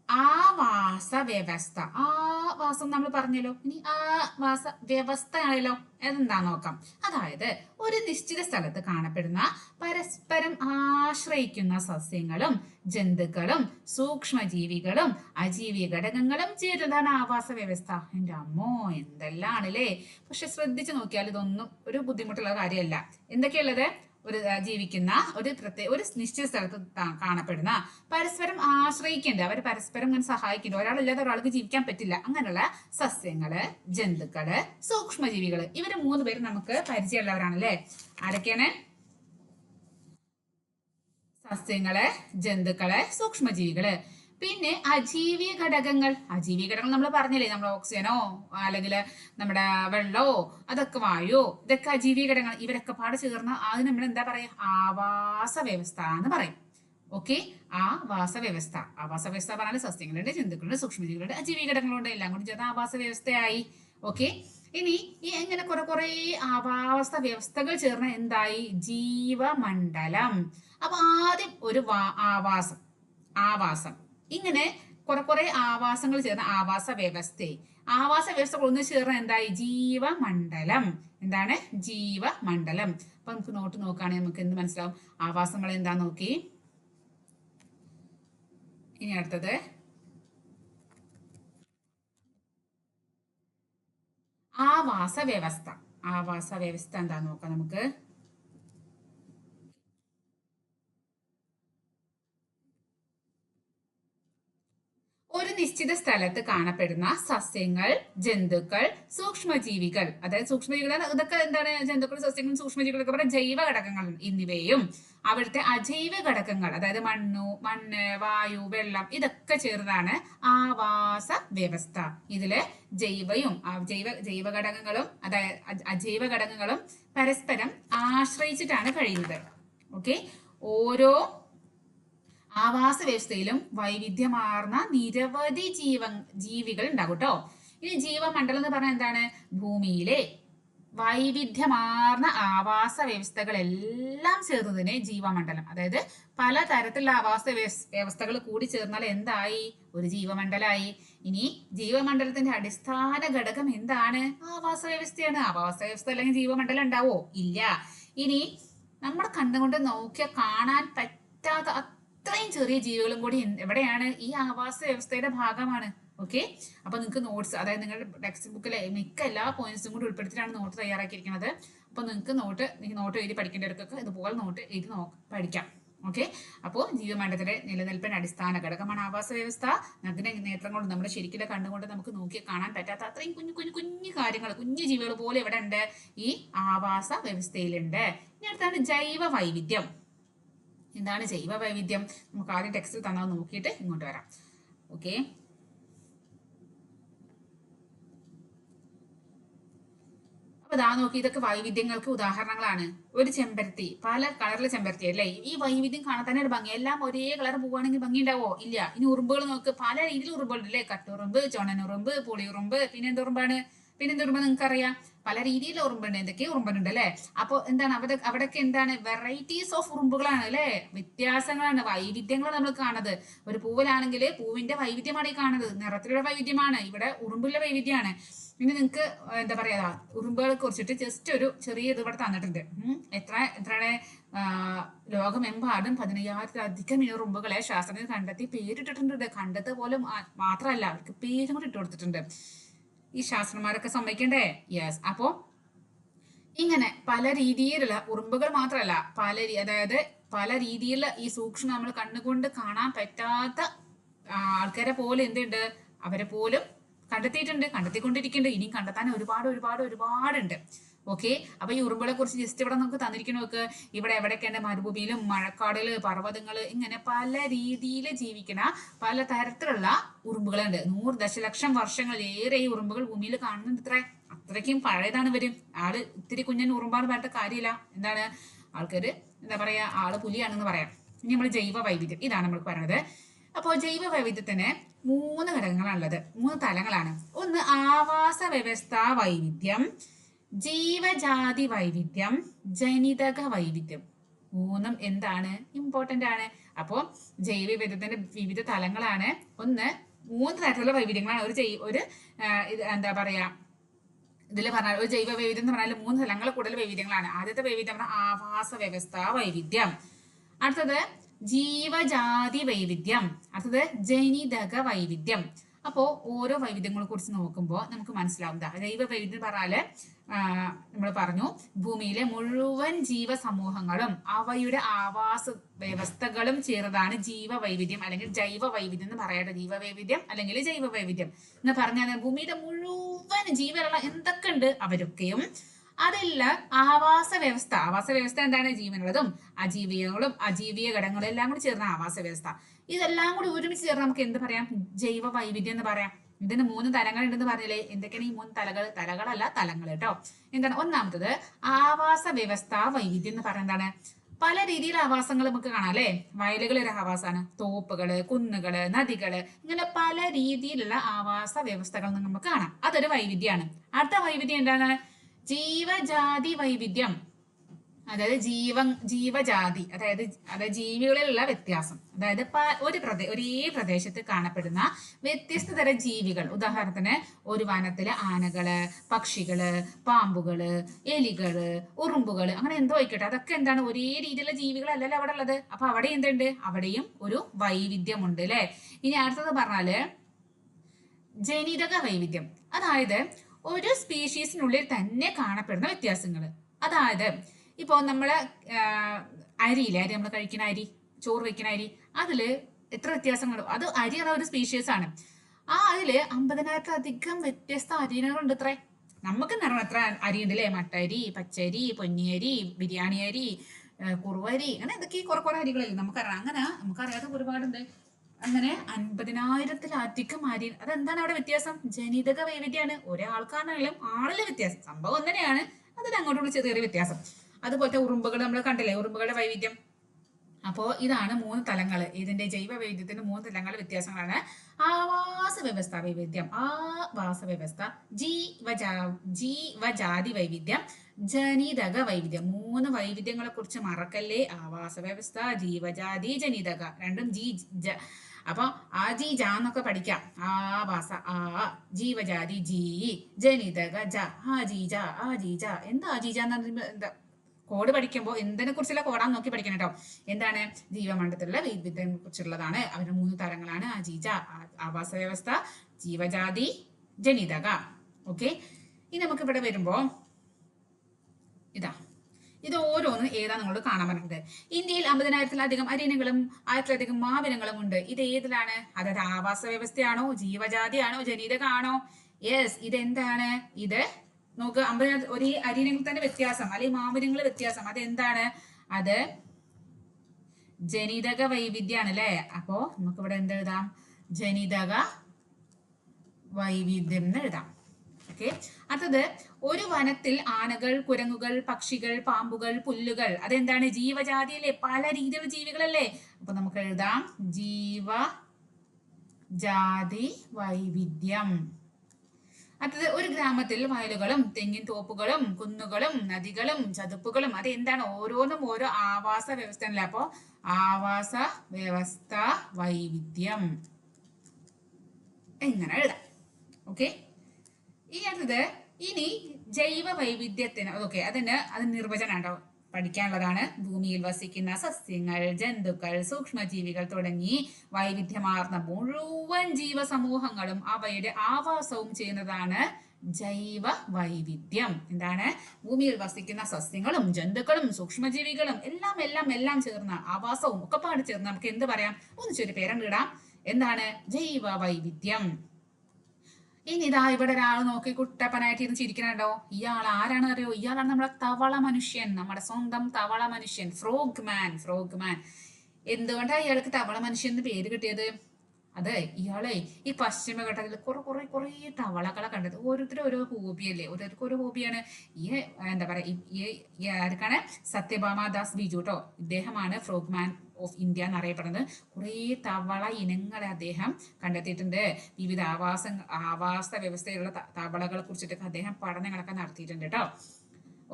ആവാസ വ്യവസ്ഥ ആവാസം നമ്മൾ പറഞ്ഞല്ലോ. ഇനി ആവാസ വ്യവസ്ഥയാണല്ലോ അതെന്താ നോക്കാം. അതായത് ഒരു നിശ്ചിത സ്ഥലത്ത് കാണപ്പെടുന്ന പരസ്പരം ആശ്രയിക്കുന്ന സസ്യങ്ങളും ജന്തുക്കളും സൂക്ഷ്മജീവികളും അജീവി ഘടകങ്ങളും ചേരുന്നതാണ് ആവാസ വ്യവസ്ഥ എന്റെ അമ്മോ എന്തെല്ലാം ആണല്ലേ പക്ഷെ ശ്രദ്ധിച്ചു നോക്കിയാൽ ഇതൊന്നും ഒരു ബുദ്ധിമുട്ടുള്ള കാര്യമല്ല. എന്തൊക്കെയുള്ളത് ഒരു ജീവിക്കുന്ന ഒരു പ്രത്യേക ഒരു നിശ്ചിത സ്ഥലത്ത് കാണപ്പെടുന്ന പരസ്പരം ആശ്രയിക്കേണ്ട അവർ പരസ്പരം ഇങ്ങനെ സഹായിക്കേണ്ട ഒരാളില്ലാതെ ഒരാൾക്ക് ജീവിക്കാൻ പറ്റില്ല. അങ്ങനെയുള്ള സസ്യങ്ങൾ ജന്തുക്കൾ സൂക്ഷ്മജീവികൾ ഇവർ മൂന്ന് പേര് നമുക്ക് പരിചയമുള്ളവരാണല്ലേ? ആരൊക്കെയാണ്? സസ്യങ്ങൾ ജന്തുക്കൾ സൂക്ഷ്മജീവികൾ. പിന്നെ അജീവിയ ഘടകങ്ങൾ. അജീവിയ ഘടകങ്ങൾ നമ്മൾ പറഞ്ഞില്ലേ? നമ്മൾ ഓക്സിജനോ അല്ലെങ്കിൽ നമ്മുടെ വെള്ളമോ അതൊക്കെ വായുവോ ഇതൊക്കെ അജീവിയ ഘടകങ്ങൾ. ഇവരൊക്കെ പാട് ചേർന്ന് അത് നമ്മൾ എന്താ പറയാ? ആവാസ വ്യവസ്ഥ എന്ന് പറയും. ഓക്കെ? ആവാസ വ്യവസ്ഥ. ആവാസ വ്യവസ്ഥ പറഞ്ഞാൽ സസ്യങ്ങളുടെ ജന്തുക്കളുടെ സൂക്ഷ്മജീവികളുടെ അജീവിയ ഘടകങ്ങളുണ്ട്. എല്ലാം കൂടി ചേർന്ന് ആവാസ വ്യവസ്ഥയായി. ഓക്കെ? ഇനി ഈ എങ്ങനെ കുറെ കുറെ ആവാസ വ്യവസ്ഥകൾ ചേർന്ന എന്തായി? ജീവമണ്ഡലം. അപ്പൊ ആദ്യം ഒരു ആവാസം. ആവാസം. ഇങ്ങനെ കുറെ കുറെ ആവാസങ്ങൾ ചേർന്ന ആവാസ വ്യവസ്ഥയെ ആവാസ വ്യവസ്ഥകൾ ഒന്ന് ചേർന്ന എന്തായി? ജീവമണ്ഡലം. എന്താണ്? ജീവമണ്ഡലം. അപ്പൊ നമുക്ക് നോട്ട് നോക്കുകയാണെങ്കിൽ നമുക്ക് എന്ത് മനസ്സിലാവും? ആവാസങ്ങൾ എന്താ നോക്കി? ഇനി അടുത്തത്. ആവാസ വ്യവസ്ഥ. ആവാസ വ്യവസ്ഥ എന്താ നോക്കാം നമുക്ക്? ഒരു നിശ്ചിത സ്ഥലത്ത് കാണപ്പെടുന്ന സസ്യങ്ങൾ ജന്തുക്കൾ സൂക്ഷ്മജീവികൾ. അതായത് സൂക്ഷ്മജീവികൾ ഇതൊക്കെ എന്താണ്? ജന്തുക്കൾ സസ്യങ്ങളും സൂക്ഷ്മജീവികളൊക്കെ പറയുന്ന ജൈവ ഘടകങ്ങൾ എന്നിവയും അവിടുത്തെ അജൈവ ഘടകങ്ങൾ അതായത് മണ്ണു മണ്ണ് വായു വെള്ളം ഇതൊക്കെ ചേർന്നാണ് ആവാസ വ്യവസ്ഥ. ഇതിൽ ജൈവയും ജൈവ ജൈവ ഘടകങ്ങളും അതായത് അജൈവ ഘടകങ്ങളും പരസ്പരം ആശ്രയിച്ചിട്ടാണ് കഴിയുന്നത്. ഓക്കെ? ഓരോ ആവാസ വ്യവസ്ഥയിലും വൈവിധ്യമാർന്ന നിരവധി ജീവ ജീവികൾ ഉണ്ടാകും കേട്ടോ ഇനി ജീവമണ്ഡലം എന്ന് പറഞ്ഞാൽ എന്താണ്? ഭൂമിയിലെ വൈവിധ്യമാർന്ന ആവാസ വ്യവസ്ഥകളെല്ലാം ചേർന്നതിനെ ജീവമണ്ഡലം. അതായത് പല തരത്തിലുള്ള ആവാസ വ്യവസ്ഥകൾ കൂടി ചേർന്നാൽ എന്തായി? ഒരു ജീവമണ്ഡലമായി ഇനി ജീവമണ്ഡലത്തിന്റെ അടിസ്ഥാന ഘടകം എന്താണ്? ആവാസ വ്യവസ്ഥയാണ് ആവാസ വ്യവസ്ഥ അല്ലെങ്കിൽ ജീവമണ്ഡലം ഉണ്ടാവോ? ഇല്ല. ഇനി നമ്മുടെ കണ്ണുകൊണ്ട് നോക്കിയ കാണാൻ പറ്റാത്ത അത്രയും ചെറിയ ജീവികളും കൂടി എവിടെയാണ് ഈ ആവാസ വ്യവസ്ഥയുടെ ഭാഗമാണ്. ഓക്കെ അപ്പൊ നിങ്ങൾക്ക് നോട്ട്സ് അതായത് നിങ്ങളുടെ ടെക്സ്റ്റ് ബുക്കിലെ മിക്ക എല്ലാ പോയിന്റ്സും കൂടി ഉൾപ്പെടുത്തിയിട്ടാണ് നോട്ട് തയ്യാറാക്കിയിരിക്കുന്നത്. അപ്പൊ നിങ്ങൾക്ക് നോട്ട് നോട്ട് എഴുതി പഠിക്കേണ്ടവർക്കൊക്കെ ഇതുപോലെ നോട്ട് എഴുതി നോ പഠിക്കാം. ഓക്കെ അപ്പോൾ ജീവമണ്ഡലത്തിലെ നിലനിൽപ്പിന് അടിസ്ഥാന ഘടകമാണ് ആവാസ വ്യവസ്ഥ. നഗ്ന നേത്രം കൊണ്ട് നമ്മുടെ ശരിക്കും കണ്ടുകൊണ്ട് നമുക്ക് നോക്കി കാണാൻ പറ്റാത്ത അത്രയും കുഞ്ഞു കുഞ്ഞു കുഞ്ഞു കാര്യങ്ങൾ കുഞ്ഞു ജീവികൾ പോലെ ഇവിടെ ഉണ്ട് ഈ ആവാസ വ്യവസ്ഥയിലുണ്ട്. ഇനി അടുത്താണ് ജൈവ വൈവിധ്യം എന്താണ് ജൈവ വൈവിധ്യം? നമുക്ക് ആദ്യം ടെക്സ്റ്റിൽ തന്നത് നോക്കിയിട്ട് ഇങ്ങോട്ട് വരാം. ഓക്കെ അപ്പൊ ഇതാ നോക്കി ഇതൊക്കെ വൈവിധ്യങ്ങൾക്ക് ഉദാഹരണങ്ങളാണ്. ഒരു ചെമ്പരത്തി പല കളറിലെ ചെമ്പരത്തി അല്ലേ? ഈ വൈവിധ്യം കാണാൻ തന്നെ ഒരു ഭംഗി. എല്ലാം ഒരേ കളർ പോവുകയാണെങ്കിൽ ഭംഗി ഉണ്ടാവോ ഇല്ല. ഇനി ഉറുമ്പുകൾ നോക്ക്. പല രീതിയിൽ ഉറുമ്പുകൾ അല്ലേ കട്ടുറുമ്പ് ചുണനുറുമ്പ് പുളിയുറുമ്പ് പിന്നെ എന്തുറുമ്പാണ്? പിന്നെ എന്തുറുമ്പ് നിങ്ങൾക്ക് അറിയാം പല രീതിയിൽ ഉറുമ്പുണ്ട്. എന്തൊക്കെ ഉറുമ്പുണ്ട് അല്ലെ അപ്പൊ എന്താണ്? അവിടെ അവിടെയൊക്കെ എന്താണ്? വെറൈറ്റീസ് ഓഫ് ഉറുമ്പുകളാണ് അല്ലെ? വ്യത്യാസങ്ങളാണ്. വൈവിധ്യങ്ങൾ നമ്മൾ കാണുന്നത്. ഒരു പൂവിലാണെങ്കിൽ പൂവിന്റെ വൈവിധ്യമാണ് ഈ കാണുന്നത്. നിറത്തിലുള്ള വൈവിധ്യമാണ്. ഇവിടെ ഉറുമ്പിലെ വൈവിധ്യമാണ്. ഇനി നിങ്ങൾക്ക് എന്താ പറയാ ഉറുമ്പുകളെ കുറിച്ചിട്ട് ജസ്റ്റ് ഒരു ചെറിയ ഇത് ഇവിടെ തന്നിട്ടുണ്ട്. എത്ര എത്ര എത്രയാണ്? ലോകമെമ്പാടും പതിനയ്യായിരത്തിലധികം ഈ ഉറുമ്പുകളെ ശാസ്ത്രജ്ഞർ കണ്ടെത്തി പേരിട്ടിട്ടുണ്ട്. കണ്ടത് പോലും മാത്രമല്ല അവർക്ക് പേരും കൂടി ഇട്ട് കൊടുത്തിട്ടുണ്ട് ഈ ശാസ്ത്രന്മാരൊക്കെ സമ്മതിക്കണ്ടേ? യെസ് അപ്പോ ഇങ്ങനെ പല രീതിയിലുള്ള ഉറുമ്പുകൾ മാത്രമല്ല പല അതായത് പല രീതിയിലുള്ള ഈ സൂക്ഷ്മം നമ്മൾ കണ്ണുകൊണ്ട് കാണാൻ പറ്റാത്ത ആൾക്കാരെ പോലെ എന്തുണ്ട്? അവരെ പോലും കണ്ടെത്തിയിട്ടുണ്ട് കണ്ടെത്തിക്കൊണ്ടിരിക്കുന്നുണ്ട്. ഇനിയും കണ്ടെത്താൻ ഒരുപാട് ഒരുപാട് ഒരുപാടുണ്ട്. ഓക്കെ അപ്പൊ ഈ ഉറുമ്പുകളെ കുറിച്ച് ജസ്റ്റ് ഇവിടെ നമുക്ക് തന്നിരിക്കണ നോക്ക്. ഇവിടെ എവിടെയൊക്കെയാണ് മരുഭൂമിയിലും മഴക്കാടിൽ പർവതങ്ങൾ ഇങ്ങനെ പല രീതിയിൽ ജീവിക്കുന്ന പല തരത്തിലുള്ള ഉറുമ്പുകളുണ്ട് നൂറ് ദശലക്ഷം വർഷങ്ങളിലേറെ ഈ ഉറുമ്പുകൾ ഭൂമിയിൽ കാണുന്നുണ്ട് ഇത്ര. അത്രയ്ക്കും പഴയതാണ് ഇവർ. ആൾ ഇത്തിരി കുഞ്ഞൻ ഉറുമ്പാന്ന് പറഞ്ഞിട്ട് കാര്യമില്ല. എന്താണ്? ആൾക്കാര് എന്താ പറയാ? ആൾ പുലിയാണെന്ന് പറയാം. ഇനി നമ്മൾ ജൈവ വൈവിധ്യം. ഇതാണ് നമ്മൾ പറയുന്നത് അപ്പോൾ ജൈവ വൈവിധ്യത്തിന് മൂന്ന് ഘടകങ്ങളാണുള്ളത്. മൂന്ന് തലങ്ങളാണ്. ഒന്ന് ആവാസ വ്യവസ്ഥാ വൈവിധ്യം. ജീവജാതി വൈവിധ്യം ജനിതക വൈവിധ്യം. മൂന്നും എന്താണ്? ഇമ്പോർട്ടന്റ് ആണ്. അപ്പോൾ ജൈവ വൈവിധ്യത്തിന്റെ വിവിധ തലങ്ങളാണ്. ഒന്ന് മൂന്ന് തരത്തിലുള്ള വൈവിധ്യങ്ങളാണ്. ഒരു ജൈ ഒരു എന്താ പറയാ? ഇതിൽ പറഞ്ഞാൽ ഒരു ജൈവ വൈവിധ്യം എന്ന് പറഞ്ഞാൽ മൂന്ന് തലങ്ങൾ കൂടുതൽ വൈവിധ്യങ്ങളാണ്. ആദ്യത്തെ വൈവിധ്യം പറഞ്ഞാൽ ആവാസ വ്യവസ്ഥ വൈവിധ്യം. അടുത്തത് ജീവജാതി വൈവിധ്യം. അടുത്തത് ജനിതക വൈവിധ്യം. അപ്പോൾ ഓരോ വൈവിധ്യങ്ങളെ കുറിച്ച് നോക്കുമ്പോൾ നമുക്ക് മനസ്സിലാവും ദാ. ജൈവ വൈവിധ്യം പറഞ്ഞാൽ നമ്മൾ പറഞ്ഞു ഭൂമിയിലെ മുഴുവൻ ജീവസമൂഹങ്ങളും അവയുടെ ആവാസ വ്യവസ്ഥകളും ചേർന്നതാണ് ജീവ വൈവിധ്യം അല്ലെങ്കിൽ ജൈവ വൈവിധ്യം എന്ന് പറയട്ടെ ജീവ വൈവിധ്യം അല്ലെങ്കിൽ ജൈവ വൈവിധ്യം എന്ന് പറഞ്ഞാൽ ഭൂമിയുടെ മുഴുവൻ ജീവനുള്ള എന്തൊക്കെ ഉണ്ട്? അവരൊക്കെയും അതെല്ലാം ആവാസ വ്യവസ്ഥ. ആവാസ വ്യവസ്ഥ എന്താണ്? ജീവനുള്ളതും അജീവികളും അജീവീയ ഘടകങ്ങളും എല്ലാം കൂടി ചേർന്ന ആവാസ വ്യവസ്ഥ. ഇതെല്ലാം കൂടി ഒരുമിച്ച് ചേർന്ന് നമുക്ക് എന്ത് പറയാം? ജൈവ വൈവിധ്യം എന്ന് പറയാം. ഇതിന് മൂന്ന് തലങ്ങൾ ഉണ്ടെന്ന് പറഞ്ഞില്ലേ? എന്തൊക്കെയാണ് ഈ മൂന്ന് തലകൾ? തലകളല്ല തലങ്ങൾ കേട്ടോ. എന്താണ്? ഒന്നാമത്തത് ആവാസ വ്യവസ്ഥ വൈവിധ്യം എന്ന് പറയുന്നത് എന്താണ്? പല രീതിയിൽ ആവാസങ്ങൾ നമുക്ക് കാണാം അല്ലെ? വയലുകൾ ഒരു ആവാസമാണ്. തോപ്പുകൾ കുന്നുകൾ നദികൾ ഇങ്ങനെ പല രീതിയിലുള്ള ആവാസ വ്യവസ്ഥകൾ നമുക്ക് കാണാം. അതൊരു വൈവിധ്യമാണ്. അടുത്ത വൈവിധ്യം എന്താണ്? ജീവജാതി വൈവിധ്യം. അതായത് ജീവ ജീവജാതി അതായത് അതായത് ജീവികളിലുള്ള വ്യത്യാസം. അതായത് ഒരു പ്രദേ ഒരേ പ്രദേശത്ത് കാണപ്പെടുന്ന വ്യത്യസ്ത തരം ജീവികൾ. ഉദാഹരണത്തിന് ഒരു വനത്തിലെ ആനകൾ പക്ഷികൾ പാമ്പുകൾ എലികൾ ഉറുമ്പുകൾ അങ്ങനെ എന്തോ ആയിക്കോട്ടെ. അതൊക്കെ എന്താണ്? ഒരേ രീതിയിലുള്ള ജീവികളല്ലല്ലോ അവിടെ ഉള്ളത്. അപ്പൊ അവിടെ എന്തുണ്ട്? അവിടെയും ഒരു വൈവിധ്യമുണ്ട് അല്ലെ ഇനി അടുത്തത് പറഞ്ഞാൽ ജനിതക വൈവിധ്യം. അതായത് ഒരു സ്പീഷീസിനുള്ളിൽ തന്നെ കാണപ്പെടുന്ന വ്യത്യാസങ്ങൾ അതായത് ഇപ്പോൾ നമ്മളെ അരിയില്ലേ? അരി നമ്മൾ കഴിക്കുന്ന അരി ചോറ് വെക്കുന്ന അരി അതിൽ എത്ര വ്യത്യാസങ്ങൾ അത് അരി എന്ന ഒരു സ്പീഷ്യസ് ആണ്. ആ അതിൽ അമ്പതിനായിരത്തിലധികം വ്യത്യസ്ത അരികളുണ്ട് ഇത്രേ. നമുക്ക് നിറം എത്ര അരി ഉണ്ട് അല്ലേ മട്ടരി പച്ചരി പൊന്നിയരി ബിരിയാണി അരി കുറുവരി അങ്ങനെ എന്തൊക്കെ കുറെ കുറെ അരികളല്ലേ? നമുക്കറിയാം. അങ്ങനെ നമുക്കറിയാത്ത ഒരുപാടുണ്ട്. അങ്ങനെ അൻപതിനായിരത്തിലധികം അരി. അതെന്താണ് അവിടെ വ്യത്യാസം? ജനിതക വൈവിധ്യമാണ് ഒരാൾക്കാണെങ്കിലും ആളിലെ വ്യത്യാസം. സംഭവം തന്നെയാണ് അതിന് അങ്ങോട്ടുള്ള ചെറിയ വ്യത്യാസം. അതുപോലത്തെ ഉറുമ്പുകൾ നമ്മൾ കണ്ടില്ലേ? ഉറുമ്പുകളുടെ വൈവിധ്യം. അപ്പോ ഇതാണ് മൂന്ന് തലങ്ങൾ ഇതിന്റെ ജൈവ വൈവിധ്യത്തിന്റെ മൂന്ന് തലങ്ങൾ വ്യത്യാസങ്ങളാണ്. ആവാസ വ്യവസ്ഥ വൈവിധ്യം. ആവാസ വ്യവസ്ഥ. ജീവജാ ജീവജാതി വൈവിധ്യം. ജനിതക വൈവിധ്യം. മൂന്ന് വൈവിധ്യങ്ങളെ കുറിച്ച് മറക്കല്ലേ? ആവാസ വ്യവസ്ഥ ജീവജാതി ജനിതക. രണ്ടും ജി ജ. അപ്പൊ ആ ജി ജ എന്നൊക്കെ പഠിക്കാം. ആവാസ ആ ജീവജാതി ജി ജനിതക ജ. ആ ജി ജ ആ ജി ജ. എന്താ ആ ജി ജ എന്ന് പറയുമ്പോ എന്താ? കോഡ് പഠിക്കുമ്പോൾ എന്തിനെ കുറിച്ചുള്ള കോഡാന്ന് നോക്കി പഠിക്കണം കേട്ടോ എന്താണ്? ജീവമണ്ഡലത്തിലുള്ള വൈവിധ്യത്തെ കുറിച്ചുള്ളതാണ്. അവരുടെ മൂന്ന് തരങ്ങളാണ്. അജീജ ആവാസ വ്യവസ്ഥ ജീവജാതി ജനിതക. ഓക്കെ? ഇനി നമുക്ക് ഇവിടെ വരുമ്പോ ഇതാ. ഇത് ഓരോന്നും ഏതാ നിങ്ങളോട് കാണാൻ പറഞ്ഞത് ഇന്ത്യയിൽ അമ്പതിനായിരത്തിലധികം അരിനകളും ആയിരത്തിലധികം മാവിനങ്ങളും ഉണ്ട്. ഇത് ഏതിലാണ്? അതായത് ആവാസ വ്യവസ്ഥയാണോ? ജീവജാതിയാണോ? ജനിതകാണോ? യെസ് ഇതെന്താണ്? ഇത് നോക്ക് അമ്പതിനായിരത്തി ഒരു അരിയിനെങ്കിൽ തന്നെ വ്യത്യാസം അല്ലെങ്കിൽ മാവിനങ്ങൾ വ്യത്യാസം. അതെന്താണ്? അത് ജനിതക വൈവിധ്യാണ് അല്ലേ? അപ്പോ നമുക്ക് ഇവിടെ എന്ത് എഴുതാം? ജനിതക വൈവിധ്യം എന്ന് എഴുതാം. ഓക്കെ? അടുത്തത് ഒരു വനത്തിൽ ആനകൾ കുരങ്ങുകൾ പക്ഷികൾ പാമ്പുകൾ പുല്ലുകൾ. അതെന്താണ്? ജീവജാതിയല്ലേ പല രീതിയിലുള്ള ജീവികളല്ലേ? അപ്പൊ നമുക്ക് എഴുതാം ജീവ ജാതി വൈവിധ്യം. അടുത്തത് ഒരു ഗ്രാമത്തിൽ വയലുകളും തെങ്ങിൻ തോപ്പുകളും കുന്നുകളും നദികളും ചതുപ്പുകളും അത് എന്താണ് ഓരോന്നും ഓരോ ആവാസ വ്യവസ്ഥ അല്ലേ അപ്പോ ആവാസ വ്യവസ്ഥ വൈവിധ്യം. എങ്ങനെ എഴുതാം? ഓക്കെ. ഈ അടുത്തത് ഇനി ജൈവ വൈവിധ്യത്തിന് ഓക്കെ അതിന് അത് നിർവചനം ഉണ്ടോ പഠിക്കാനുള്ളതാണ്. ഭൂമിയിൽ വസിക്കുന്ന സസ്യങ്ങൾ ജന്തുക്കൾ സൂക്ഷ്മജീവികൾ തുടങ്ങി വൈവിധ്യമാർന്ന മുഴുവൻ ജീവസമൂഹങ്ങളും അവയുടെ ആവാസവും ചെയ്യുന്നതാണ് ജൈവ വൈവിധ്യം എന്താണ്? ഭൂമിയിൽ വസിക്കുന്ന സസ്യങ്ങളും ജന്തുക്കളും സൂക്ഷ്മജീവികളും എല്ലാം എല്ലാം എല്ലാം ചേർന്ന ആവാസവും ഒക്കെ പാട് ചേർന്ന് നമുക്ക് എന്ത് പറയാം? ഒന്ന് ചൊരു പേരണ്ടിടാം എന്താണ്? ജൈവ വൈവിധ്യം ഇനി ഇതാ ഇവിടെ ഒരാൾ നോക്കി കുട്ടപ്പനായിട്ട് ഇരുന്ന് ചിരിക്കണുണ്ടോ ഇയാൾ ആരാണ് അറിയോ ഇയാളാണ് നമ്മുടെ തവള മനുഷ്യൻ നമ്മുടെ സ്വന്തം തവള മനുഷ്യൻ ഫ്രോഗ് മാൻ ഫ്രോഗ് മാൻ എന്തുകൊണ്ടാണ് ഇയാൾക്ക് തവള മനുഷ്യൻ എന്ന് പേര് കിട്ടിയത്? അതെ ഇയാളെ ഈ പശ്ചിമഘട്ടത്തിൽ കുറെ കുറെ കുറെ തവളകളെ കണ്ടത്. ഓരോരുത്തരും ഓരോ ഹോബിയല്ലേ? ഓരോരുത്തർക്കും ഒരു ഹോബിയാണ്. ഈ എന്താ പറയാ ഈ- ആർക്കാണ്? സത്യഭാമ ദാസ് ബിജു കേട്ടോ ഇദ്ദേഹമാണ് ഫ്രോഗ് മാൻ ഓഫ് ഇന്ത്യ എന്നറിയപ്പെടുന്നത് കുറേ തവള ഇനങ്ങളെ അദ്ദേഹം കണ്ടെത്തിയിട്ടുണ്ട്. വിവിധ ആവാസ ആവാസ വ്യവസ്ഥയിലുള്ള തവളകളെ കുറിച്ചിട്ടൊക്കെ അദ്ദേഹം പഠനങ്ങളൊക്കെ നടത്തിയിട്ടുണ്ട് കേട്ടോ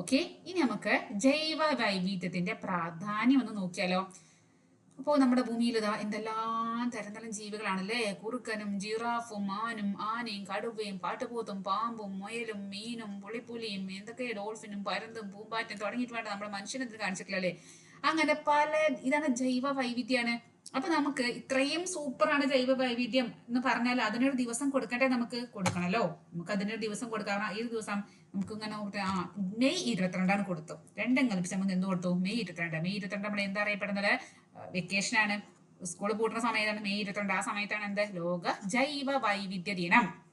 ഓക്കെ ഇനി നമുക്ക് ജൈവ വൈവിധ്യത്തിന്റെ പ്രാധാന്യം ഒന്ന് നോക്കിയാലോ. അപ്പോൾ നമ്മുടെ ഭൂമിയിൽ ഇതാ എന്തെല്ലാം തരംതരം തരം ജീവികളാണല്ലേ? കുറുക്കനും ജിറാഫും ആനും ആനയും കടുവയും പാട്ടുപോത്തും പാമ്പും മുയലും മീനും പുളിപ്പുലിയും എന്തൊക്കെ ഡോൾഫിനും പരുന്തും പൂമ്പാറ്റും തുടങ്ങിയിട്ട് വേണ്ട നമ്മുടെ മനുഷ്യനെന്ത് കാണിച്ചിട്ടില്ലല്ലേ? അങ്ങനെ പല ഇതാണ് ജൈവ വൈവിധ്യമാണ് അപ്പൊ നമുക്ക് ഇത്രയും സൂപ്പറാണ് ജൈവ വൈവിധ്യം എന്ന് പറഞ്ഞാൽ അതിനൊരു ദിവസം കൊടുക്കട്ടെ നമുക്ക്? കൊടുക്കണല്ലോ. നമുക്ക് അതിനൊരു ദിവസം കൊടുക്കാം. ഈ ദിവസം നമുക്ക് ഇങ്ങനെ ആ മെയ് ഇരുപത്തിരണ്ടാണ് കൊടുത്തു രണ്ടും കൽപ്പിച്ച് നമുക്ക് എന്ത് കൊടുത്തു? മെയ് ഇരുപത്തിരണ്ട്. മെയ് ഇരുപത്തിരണ്ട് നമ്മൾ എന്താ അറിയപ്പെടുന്നത്? വെക്കേഷൻ ആണ്. സ്കൂൾ പൂട്ടുന്ന സമയത്താണ് മെയ് ഇരുപത്തിരണ്ട്. ആ സമയത്താണ് എന്ത്? ലോക ജൈവ വൈവിധ്യ ദിനം.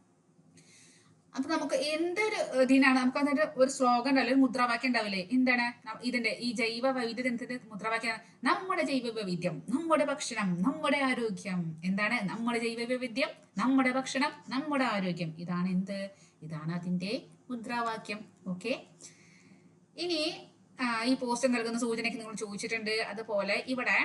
അപ്പൊ നമുക്ക് എന്തൊരു ഇതിനാണ് നമുക്ക് അതിന്റെ ഒരു സ്ലോഗൻ ഉണ്ടാവില്ല ഒരു മുദ്രാവാക്യം ഉണ്ടാവില്ലേ? എന്താണ്? ഇതിന്റെ ഈ ജൈവ വൈവിധ്യ ദിനത്തിന്റെ മുദ്രാവാക്യം നമ്മുടെ ജൈവ വൈവിധ്യം നമ്മുടെ ഭക്ഷണം നമ്മുടെ ആരോഗ്യം. എന്താണ്? നമ്മുടെ ജൈവ വൈവിധ്യം നമ്മുടെ ഭക്ഷണം നമ്മുടെ ആരോഗ്യം. ഇതാണ് എന്ത്? ഇതാണ് അതിന്റെ മുദ്രാവാക്യം. ഓക്കെ? ഇനി ഈ പോസ്റ്റർ നൽകുന്ന സൂചനയ്ക്ക് നിങ്ങൾ ചോദിച്ചിട്ടുണ്ട്. അതുപോലെ ഇവിടെ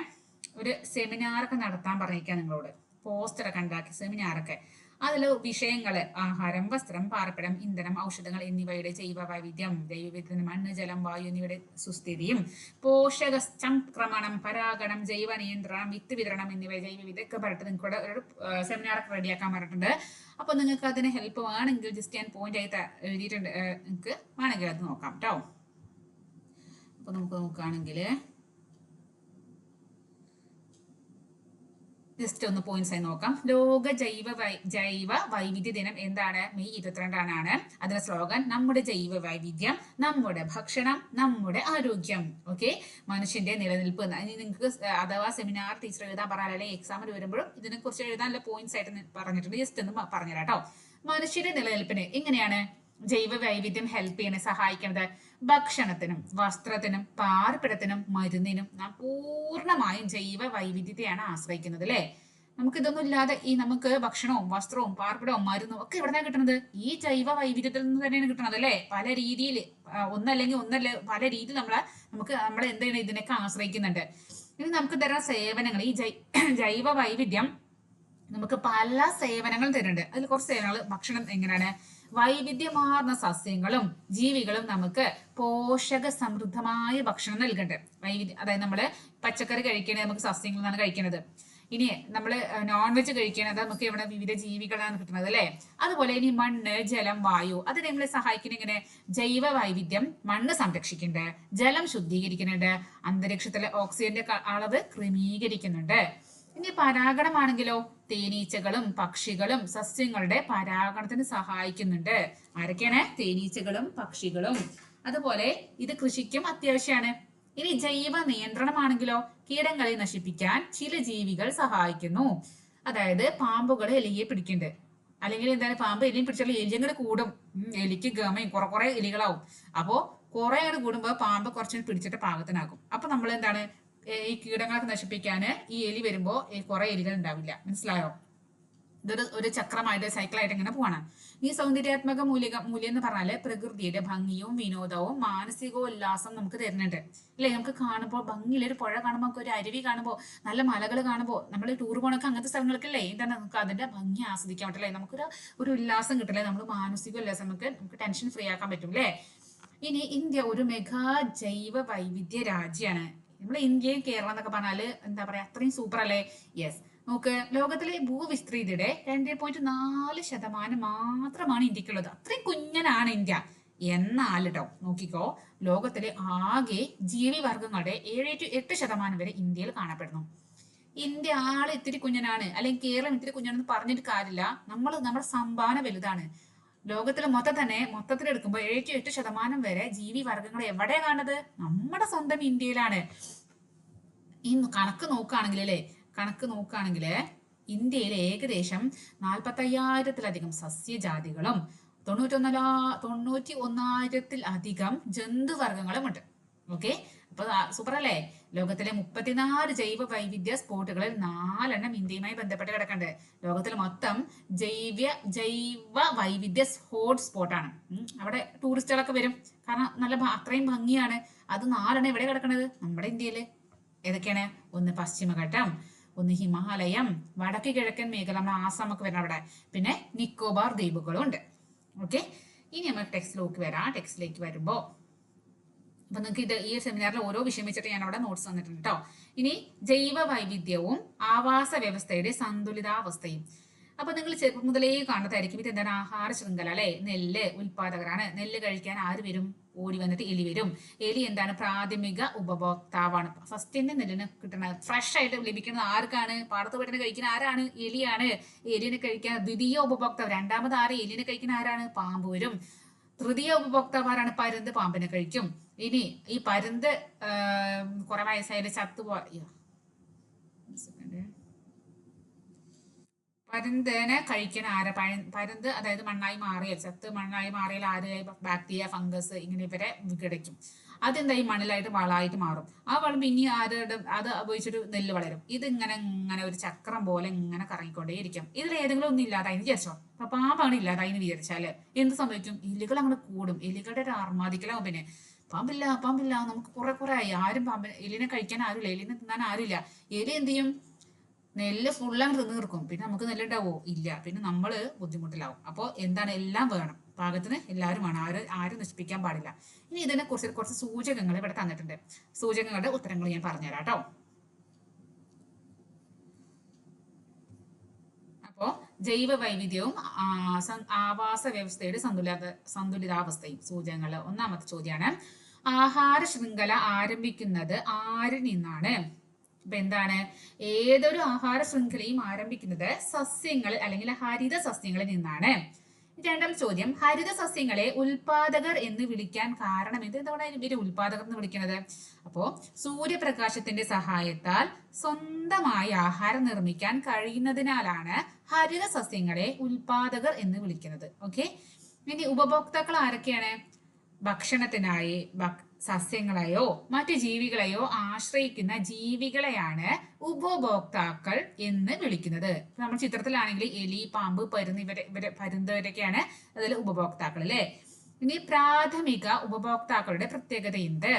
ഒരു സെമിനാർ ഒക്കെ നടത്താൻ പറഞ്ഞേക്കാം നിങ്ങളോട്. പോസ്റ്റർ ഒക്കെ ഉണ്ടാക്കി സെമിനാറൊക്കെ അതിൽ വിഷയങ്ങൾ ആഹാരം വസ്ത്രം പാർപ്പിടം ഇന്ധനം ഔഷധങ്ങൾ എന്നിവയുടെ ജൈവ വൈവിധ്യം ജൈവവിധനം മണ്ണ് ജലം വായു എന്നിവയുടെ സുസ്ഥിതിയും പോഷക സംക്രമണം പരാഗണം ജൈവ നിയന്ത്രണം വിത്ത് വിതരണം എന്നിവ ജൈവ വിദഗ്ധ പറഞ്ഞിട്ട് നിങ്ങൾക്ക് ഒരു സെമിനാറൊക്കെ റെഡിയാക്കാൻ പറഞ്ഞിട്ടുണ്ട്. അപ്പൊ നിങ്ങൾക്ക് അതിന് ഹെൽപ്പ് വേണമെങ്കിൽ ജസ്റ്റ് ഞാൻ പോയിന്റ് ആയി എഴുതിയിട്ടുണ്ട്. നിങ്ങൾക്ക് വേണമെങ്കിൽ അത് നോക്കാം കേട്ടോ അപ്പൊ നമുക്ക് നോക്കുകയാണെങ്കിൽ ജസ്റ്റ് ഒന്ന് പോയിന്റ്സ് ആയി നോക്കാം. ലോക ജൈവ ജൈവ വൈവിധ്യ ദിനം എന്താണ്? മെയ് ഇരുപത്തിരണ്ടാണ്. അതിന്റെ സ്ലോഗൻ നമ്മുടെ ജൈവ വൈവിധ്യം നമ്മുടെ ഭക്ഷണം നമ്മുടെ ആരോഗ്യം. ഓക്കെ മനുഷ്യന്റെ നിലനിൽപ്പ് നിങ്ങൾക്ക് അഥവാ സെമിനാർ ടീച്ചർ എഴുതാൻ പറഞ്ഞാൽ അല്ലെങ്കിൽ എക്സാമിന് വരുമ്പോഴും ഇതിനെ കുറിച്ച് എഴുതാനുള്ള പോയിന്റ്സ് ആയിട്ട് പറഞ്ഞിട്ടുണ്ട്. ജസ്റ്റ് ഒന്ന് പറഞ്ഞുതരാം കേട്ടോ മനുഷ്യന്റെ നിലനിൽപ്പിന് എങ്ങനെയാണ്? ജൈവ വൈവിധ്യം ഹെൽപ്പ് ചെയ്യണ സഹായിക്കുന്നത് ഭക്ഷണത്തിനും വസ്ത്രത്തിനും പാർപ്പിടത്തിനും മരുന്നിനും നാം പൂർണമായും ജൈവ വൈവിധ്യത്തെയാണ് ആശ്രയിക്കുന്നത് അല്ലേ? നമുക്ക് ഇതൊന്നും ഇല്ലാതെ ഈ നമുക്ക് ഭക്ഷണവും വസ്ത്രവും പാർപ്പിടവും മരുന്നും ഒക്കെ എവിടെ കിട്ടുന്നത് ഈ ജൈവ വൈവിധ്യത്തിൽ നിന്ന് തന്നെയാണ് കിട്ടുന്നത് അല്ലേ? പല രീതിയിൽ ഒന്നല്ലെങ്കിൽ ഒന്നല്ല പല രീതിയിൽ നമ്മളെ നമുക്ക് നമ്മൾ എന്താണ് ഇതിനൊക്കെ ആശ്രയിക്കുന്നുണ്ട്. ഇനി നമുക്ക് തരുന്ന സേവനങ്ങൾ ഈ ജൈവ വൈവിധ്യം നമുക്ക് പല സേവനങ്ങൾ തരുന്നുണ്ട്. അതിൽ കുറച്ച് സേവനങ്ങൾ ഭക്ഷണം എങ്ങനെയാണ്? വൈവിധ്യമാർന്ന സസ്യങ്ങളും ജീവികളും നമുക്ക് പോഷക സമൃദ്ധമായ ഭക്ഷണം നൽകേണ്ടത് വൈവിധ്യ അതായത് നമ്മൾ പച്ചക്കറി കഴിക്കണേ നമുക്ക് സസ്യങ്ങളിൽ നിന്നാണ് കഴിക്കുന്നത് ഇനി നമ്മൾ നോൺ വെജ് കഴിക്കണത് നമുക്ക് ഇവിടെ വിവിധ ജീവികളാണ് കിട്ടുന്നത് അല്ലെ? അതുപോലെ ഇനി മണ്ണ് ജലം വായു അത് നമ്മളെ സഹായിക്കുന്ന ഇങ്ങനെ ജൈവ വൈവിധ്യം മണ്ണ് സംരക്ഷിക്കുന്നുണ്ട് ജലം ശുദ്ധീകരിക്കുന്നുണ്ട് അന്തരീക്ഷത്തിലെ ഓക്സിജന്റെ അളവ് ക്രമീകരിക്കുന്നുണ്ട്. ഇനി പരാഗണമാണെങ്കിലോ? തേനീച്ചകളും പക്ഷികളും സസ്യങ്ങളുടെ പരാഗണത്തിന് സഹായിക്കുന്നുണ്ട്. ആരൊക്കെയാണ്? തേനീച്ചകളും പക്ഷികളും. അതുപോലെ ഇത് കൃഷിക്കും അത്യാവശ്യമാണ് ഇനി ജൈവ നിയന്ത്രണമാണെങ്കിലോ? കീടങ്ങളെ നശിപ്പിക്കാൻ ചില ജീവികൾ സഹായിക്കുന്നു. അതായത് പാമ്പുകൾ എലിയെ പിടിക്കുന്നുണ്ട്. അല്ലെങ്കിൽ എന്താണ്? പാമ്പ് എലിയും പിടിച്ചാൽ എലിയങ്ങൾ കൂടും. എലിക്ക് ഗമയും കുറെ കുറെ എലികളാവും. അപ്പോ കുറെ അങ്ങോട്ട് കൂടുമ്പോ പാമ്പ് കുറച്ച് പിടിച്ചിട്ട് പാകത്തിനാക്കും. അപ്പൊ നമ്മൾ എന്താണ് ഈ കീടങ്ങളൊക്കെ നശിപ്പിക്കാൻ ഈ എലി വരുമ്പോൾ കുറെ എലികൾ ഉണ്ടാവില്ല. മനസ്സിലായോ? ഇതൊരു ഒരു ചക്രമായിട്ട് സൈക്കിളായിട്ട് ഇങ്ങനെ പോവാണ്. ഈ സൗന്ദര്യാത്മക മൂല്യ മൂല്യം എന്ന് പറഞ്ഞാൽ പ്രകൃതിയുടെ ഭംഗിയും വിനോദവും മാനസികോല്ലാസം നമുക്ക് തരുന്നുണ്ട്. അല്ലെ? നമുക്ക് കാണുമ്പോൾ ഭംഗിയിൽ ഒരു പുഴ കാണുമ്പോൾ ഒരു അരുവി കാണുമ്പോൾ നല്ല മലകൾ കാണുമ്പോൾ നമ്മൾ ടൂർ പോണൊക്കെ അങ്ങനത്തെ സ്ഥലങ്ങൾക്കല്ലേ? എന്താണ് നമുക്ക് അതിന്റെ ഭംഗി ആസ്വദിക്കാൻ പറ്റില്ലേ? നമുക്കൊരു ഒരു ഉല്ലാസം കിട്ടില്ലേ? നമ്മൾ മാനസിക ഉല്ലാസം നമുക്ക് നമുക്ക് ടെൻഷൻ ഫ്രീ ആക്കാൻ പറ്റും അല്ലേ? ഇനി ഇന്ത്യ ഒരു മെഗാ ജൈവ വൈവിധ്യ രാജ്യമാണ് നമ്മുടെ ഇന്ത്യയും കേരളം എന്നൊക്കെ പറഞ്ഞാൽ എന്താ പറയാ അത്രയും സൂപ്പർ അല്ലേ? യെസ് നോക്ക് ലോകത്തിലെ ഭൂവിസ്തൃതിയുടെ രണ്ടേ പോയിന്റ് നാല് ശതമാനം മാത്രമാണ് ഇന്ത്യക്കുള്ളത്. അത്രയും കുഞ്ഞനാണ് ഇന്ത്യ. എന്നാൽ ട്ടോ നോക്കിക്കോ ലോകത്തിലെ ആകെ ജീവിവർഗങ്ങളുടെ ഏഴ് ടു എട്ട് ശതമാനം വരെ ഇന്ത്യയിൽ കാണപ്പെടുന്നു. ഇന്ത്യ ആൾ ഇത്തിരി കുഞ്ഞനാണ്. അല്ലെങ്കിൽ കേരളം ഇത്തിരി കുഞ്ഞനാണെന്ന് പറഞ്ഞിട്ട് കാര്യമില്ല. നമ്മൾ നമ്മുടെ സംഭാവന വലുതാണ്. ലോകത്തിൽ മൊത്തം തന്നെ മൊത്തത്തിൽ എടുക്കുമ്പോൾ ഏഴ് എട്ട് ശതമാനം വരെ ജീവി വർഗങ്ങൾ എവിടെ കാണുന്നത്? നമ്മുടെ സ്വന്തം ഇന്ത്യയിലാണ്. ഈ കണക്ക് നോക്കുകയാണെങ്കിൽ അല്ലേ കണക്ക് നോക്കുകയാണെങ്കിൽ ഇന്ത്യയിൽ ഏകദേശം നാൽപ്പത്തി അയ്യായിരത്തിലധികം സസ്യജാതികളും തൊണ്ണൂറ്റൊന്നലാ തൊണ്ണൂറ്റി ഒന്നായിരത്തിലധികം ജന്തുവർഗങ്ങളും ഉണ്ട് ഓക്കെ അപ്പൊ സൂപ്പർ അല്ലേ ലോകത്തിലെ മുപ്പത്തിനാല് ജൈവ വൈവിധ്യ സ്പോട്ടുകളിൽ നാലെണ്ണം ഇന്ത്യയുമായി ബന്ധപ്പെട്ട് കിടക്കണ്ട്. ലോകത്തിൽ മൊത്തം ജൈവ ജൈവ വൈവിധ്യ ഹോട്ട് സ്പോട്ടാണ്. അവിടെ ടൂറിസ്റ്റുകളൊക്കെ വരും. കാരണം നല്ല അത്രയും ഭംഗിയാണ്. അത് നാലെണ്ണം എവിടെ കിടക്കണത്? നമ്മുടെ ഇന്ത്യയിൽ ഏതൊക്കെയാണ്? ഒന്ന് പശ്ചിമഘട്ടം ഒന്ന് ഹിമാലയം വടക്ക് കിഴക്കൻ മേഖല നമ്മുടെ ആസാം ഒക്കെ വരുന്ന അവിടെ. പിന്നെ നിക്കോബാർ ദ്വീപുകളും ഉണ്ട്. ഓക്കെ? ഇനി നമ്മൾ ടെക്സ്റ്റിലേക്ക് വരാം. ടെക്സ്റ്റിലേക്ക് വരുമ്പോ അപ്പൊ നിങ്ങൾക്ക് ഇത് ഈ സെമിനാറിൽ ഓരോ വിഷയം വെച്ചിട്ട് ഞാൻ അവിടെ നോട്ട്സ് തന്നിട്ടുണ്ട് കേട്ടോ ഇനി ജൈവ വൈവിധ്യവും ആവാസ വ്യവസ്ഥയുടെ സന്തുലിതാവസ്ഥയും. അപ്പൊ നിങ്ങൾ ചെറുപ്പം മുതലേ കാണുന്നതായിരിക്കും ഇത് എന്താണ്? ആഹാര ശൃംഖല അല്ലെ? നെല്ല് ഉൽപാദകരാണ്. നെല്ല് കഴിക്കാൻ ആര് വരും? ഓടി വന്നിട്ട് എലി വരും. എലി എന്താണ്? പ്രാഥമിക ഉപഭോക്താവാണ്. ഫസ്റ്റ് തന്നെ നെല്ലിന് കിട്ടണത് ഫ്രഷ് ആയിട്ട് ലഭിക്കുന്നത് ആർക്കാണ്? പാടത്ത് പെട്ടെന്ന് കഴിക്കുന്ന ആരാണ്? എലിയാണ്. എലിനെ കഴിക്കാൻ ദ്വിതീയ ഉപഭോക്താവ്. രണ്ടാമത് ആര്? എലിനെ കഴിക്കുന്ന ആരാണ്? പാമ്പ് വരും. തൃതീയ ഉപഭോക്താവാരാണ് പരുന്ത് പാമ്പിനെ കഴിക്കും. ഇനി ഈ പരുന്ത് കുറെ വയസ്സായാലും ചത്തുപോ. പരുന്തിനെ കഴിക്കണ ആര? പരുന്ത് അതായത് മണ്ണായി മാറിയ ചത്ത് മണ്ണായി മാറിയാൽ ആര്? ബാക്ടീരിയ ഫംഗസ് ഇങ്ങനെ ഇവരെ വിഘടിക്കും. അതെന്താ ഈ മണ്ണിലായിട്ട് വളമായിട്ട് മാറും? ആ വളം ഇനി ആരുടെ അത് ഉപയോഗിച്ചൊരു നെല്ല് വളരും. ഇത് ഇങ്ങനെ ഒരു ചക്രം പോലെ ഇങ്ങനെ കറങ്ങിക്കൊണ്ടേയിരിക്കും. ഇതിൽ ഏതെങ്കിലും ഒന്നും ഇല്ലാതായി വിചാരിച്ചോ? അപ്പൊ പാമ്പാണ് ഇല്ലാതായി വിചാരിച്ചാൽ എന്ത് സംഭവിക്കും? എലികൾ അങ്ങനെ കൂടും. എലികളുടെ ഒരു ആർമാദിക്കലാവും പിന്നെ. പാമ്പില്ല പാമ്പില്ല. നമുക്ക് കുറെ കുറെ ആയി. ആരും പാമ്പ് എലിനെ കഴിക്കാൻ ആരുമില്ല. എലിനെ തിന്നാൻ ആരുമില്ല. എലി എന്ത് ചെയ്യും? നെല്ല് ഫുള്ളാണ് തിന്നു തീർക്കും. പിന്നെ നമുക്ക് നെല്ലുണ്ടാവോ? ഇല്ല. പിന്നെ നമ്മൾ ബുദ്ധിമുട്ടിലാവും. അപ്പോൾ എന്താണ്? എല്ലാം വേണം. പാകത്തിന് എല്ലാവരും വേണം. ആര് ആരും നശിപ്പിക്കാൻ പാടില്ല. ഇനി ഇതിനെ കുറിച്ച് കുറച്ച് സൂചകങ്ങൾ ഇവിടെ തന്നിട്ടുണ്ട്. സൂചകങ്ങളുടെ ഉത്തരങ്ങൾ ഞാൻ പറഞ്ഞുതരാം കേട്ടോ. അപ്പോ ജൈവ വൈവിധ്യവും ആവാസ വ്യവസ്ഥയുടെ സന്തുലിത സന്തുലിതാവസ്ഥയും സൂചകങ്ങൾ. ഒന്നാമത്തെ ചോദ്യമാണ് ആഹാര ശൃംഖല ആരംഭിക്കുന്നത് ആരിൽ നിന്നാണ്. അപ്പൊ എന്താണ്? ഏതൊരു ആഹാര ശൃംഖലയും ആരംഭിക്കുന്നത് സസ്യങ്ങൾ അല്ലെങ്കിൽ ഹരിത സസ്യങ്ങളിൽ നിന്നാണ്. രണ്ടാം ചോദ്യം ഹരിത സസ്യങ്ങളെ ഉൽപാദകർ എന്ന് വിളിക്കാൻ കാരണം എന്ത്? എന്താണ് ഇവർ ഉൽപാദകർ എന്ന് വിളിക്കുന്നത്? അപ്പോ സൂര്യപ്രകാശത്തിന്റെ സഹായത്താൽ സ്വന്തമായി ആഹാരം നിർമ്മിക്കാൻ കഴിയുന്നതിനാലാണ് ഹരിത സസ്യങ്ങളെ ഉൽപാദകർ എന്ന് വിളിക്കുന്നത്. ഓക്കെ ഇനി ഉപഭോക്താക്കൾ ആരൊക്കെയാണ്? ഭക്ഷണത്തിനായി സസ്യങ്ങളെയോ മറ്റ് ജീവികളെയോ ആശ്രയിക്കുന്ന ജീവികളെയാണ് ഉപഭോക്താക്കൾ എന്ന് വിളിക്കുന്നത്. നമ്മൾ ചിത്രത്തിലാണെങ്കിൽ എലി പാമ്പ് പരുന്ന് ഇവരെ ഇവരെ പരുന്തവരൊക്കെയാണ് അതിൽ ഉപഭോക്താക്കൾ അല്ലെ? ഇനി പ്രാഥമിക ഉപഭോക്താക്കളുടെ പ്രത്യേകത എന്ത്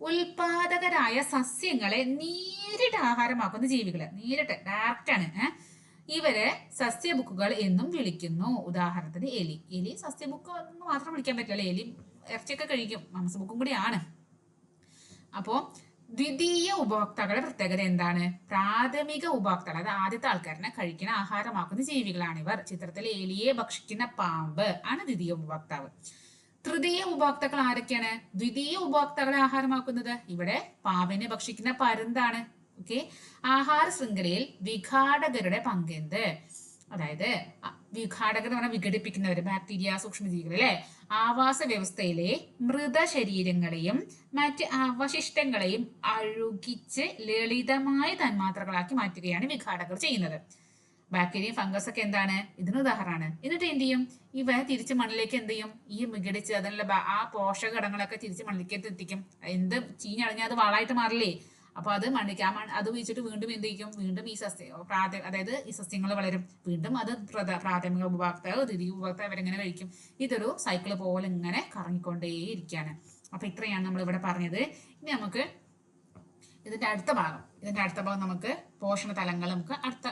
ഉൽപാദകരായ സസ്യങ്ങളെ നേരിട്ട് ആഹാരമാക്കുന്ന ജീവികൾ നേരിട്ട് ഡയറക്റ്റ് ആണ് ഇവരെ സസ്യബുക്കുകൾ എന്നും വിളിക്കുന്നു. ഉദാഹരണത്തിന് എലി. എലി സസ്യബുക്ക് മാത്രം വിളിക്കാൻ പറ്റില്ല എലി ഇറച്ചിയൊക്കെ കഴിക്കും. മാംസബുക്കും കൂടിയാണ്. അപ്പോൾ ദ്വിതീയ ഉപഭോക്താക്കളുടെ പ്രത്യേകത എന്താണ്? പ്രാഥമിക ഉപഭോക്താക്കൾ അതായത് ആദ്യത്തെ ആൾക്കാരനെ കഴിക്കുന്ന ആഹാരമാക്കുന്ന ജീവികളാണ് ഇവർ. ചിത്രത്തിൽ എലിയെ ഭക്ഷിക്കുന്ന പാമ്പ് ആണ് ദ്വിതീയ ഉപഭോക്താവ്. തൃതീയ ഉപഭോക്താക്കൾ ആരൊക്കെയാണ്? ദ്വിതീയ ഉപഭോക്താക്കളെ ആഹാരമാക്കുന്നത്? ഇവിടെ പാമ്പിനെ ഭക്ഷിക്കുന്ന പരുന്താണ്. ഓക്കെ ആഹാര ശൃംഖലയിൽ വിഘാടകരുടെ പങ്കെന്ത് അതായത് വിഘാടകർ എന്ന് പറഞ്ഞാൽ വിഘടിപ്പിക്കുന്നവര് ബാക്ടീരിയ സൂക്ഷ്മജീവികൾ അല്ലെ? ആവാസ വ്യവസ്ഥയിലെ മൃതശരീരങ്ങളെയും മറ്റ് അവശിഷ്ടങ്ങളെയും അഴുകിച്ച് ലളിതമായ തന്മാത്രകളാക്കി മാറ്റുകയാണ് വിഘാടകർ ചെയ്യുന്നത്. ബാക്ടീരിയ ഫംഗസ് ഒക്കെ എന്താണ്? ഇതിന് ഉദാഹരണമാണ്. എന്നിട്ട് എന്ത് ചെയ്യും? ഇവ തിരിച്ച് മണ്ണിലേക്ക് എന്ത് ചെയ്യും? ഈ മികടിച്ച് അതിനുള്ള ആ പോഷക ഘടകങ്ങളൊക്കെ തിരിച്ച് മണ്ണിലേക്ക് എത്തിക്കും. എന്ത് ചീഞ്ഞളിഞ്ഞാൽ അത് വളമായിട്ട് മാറില്ലേ? അപ്പൊ അത് മണ്ണിക്ക് ആ അത് ഉപയോഗിച്ചിട്ട് വീണ്ടും എന്ത് ചെയ്യും? വീണ്ടും ഈ സസ്യ പ്രാഥ അതായത് ഈ സസ്യങ്ങൾ വളരും. വീണ്ടും അത് പ്രാഥമിക ഉപഭോക്താവ് ദ്വിതീയ ഉപഭോക്താവ് അവരെങ്ങനെ കഴിക്കും? ഇതൊരു സൈക്കിൾ പോലെ ഇങ്ങനെ കറങ്ങിക്കൊണ്ടേയിരിക്കുകയാണ് അപ്പൊ ഇത്രയാണ് നമ്മൾ ഇവിടെ പറഞ്ഞത്. ഇനി നമുക്ക് ഇതിന്റെ അടുത്ത ഭാഗം ഇതിന്റെ അടുത്ത ഭാഗം നമുക്ക് പോഷണ തലങ്ങൾ നമുക്ക് അടുത്ത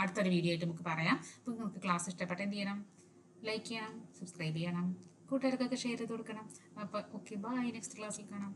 അടുത്തൊരു വീഡിയോ ആയിട്ട് നമുക്ക് പറയാം. അപ്പൊ നിങ്ങൾക്ക് ക്ലാസ് ഇഷ്ടപ്പെട്ട എന്ത് ചെയ്യണം? ലൈക്ക് ചെയ്യണം സബ്സ്ക്രൈബ് ചെയ്യണം കൂട്ടുകാർക്കൊക്കെ ഷെയർ ചെയ്ത് കൊടുക്കണം. അപ്പൊ ഓക്കെ ബൈ നെക്സ്റ്റ് ക്ലാസ്സിൽ കാണാം.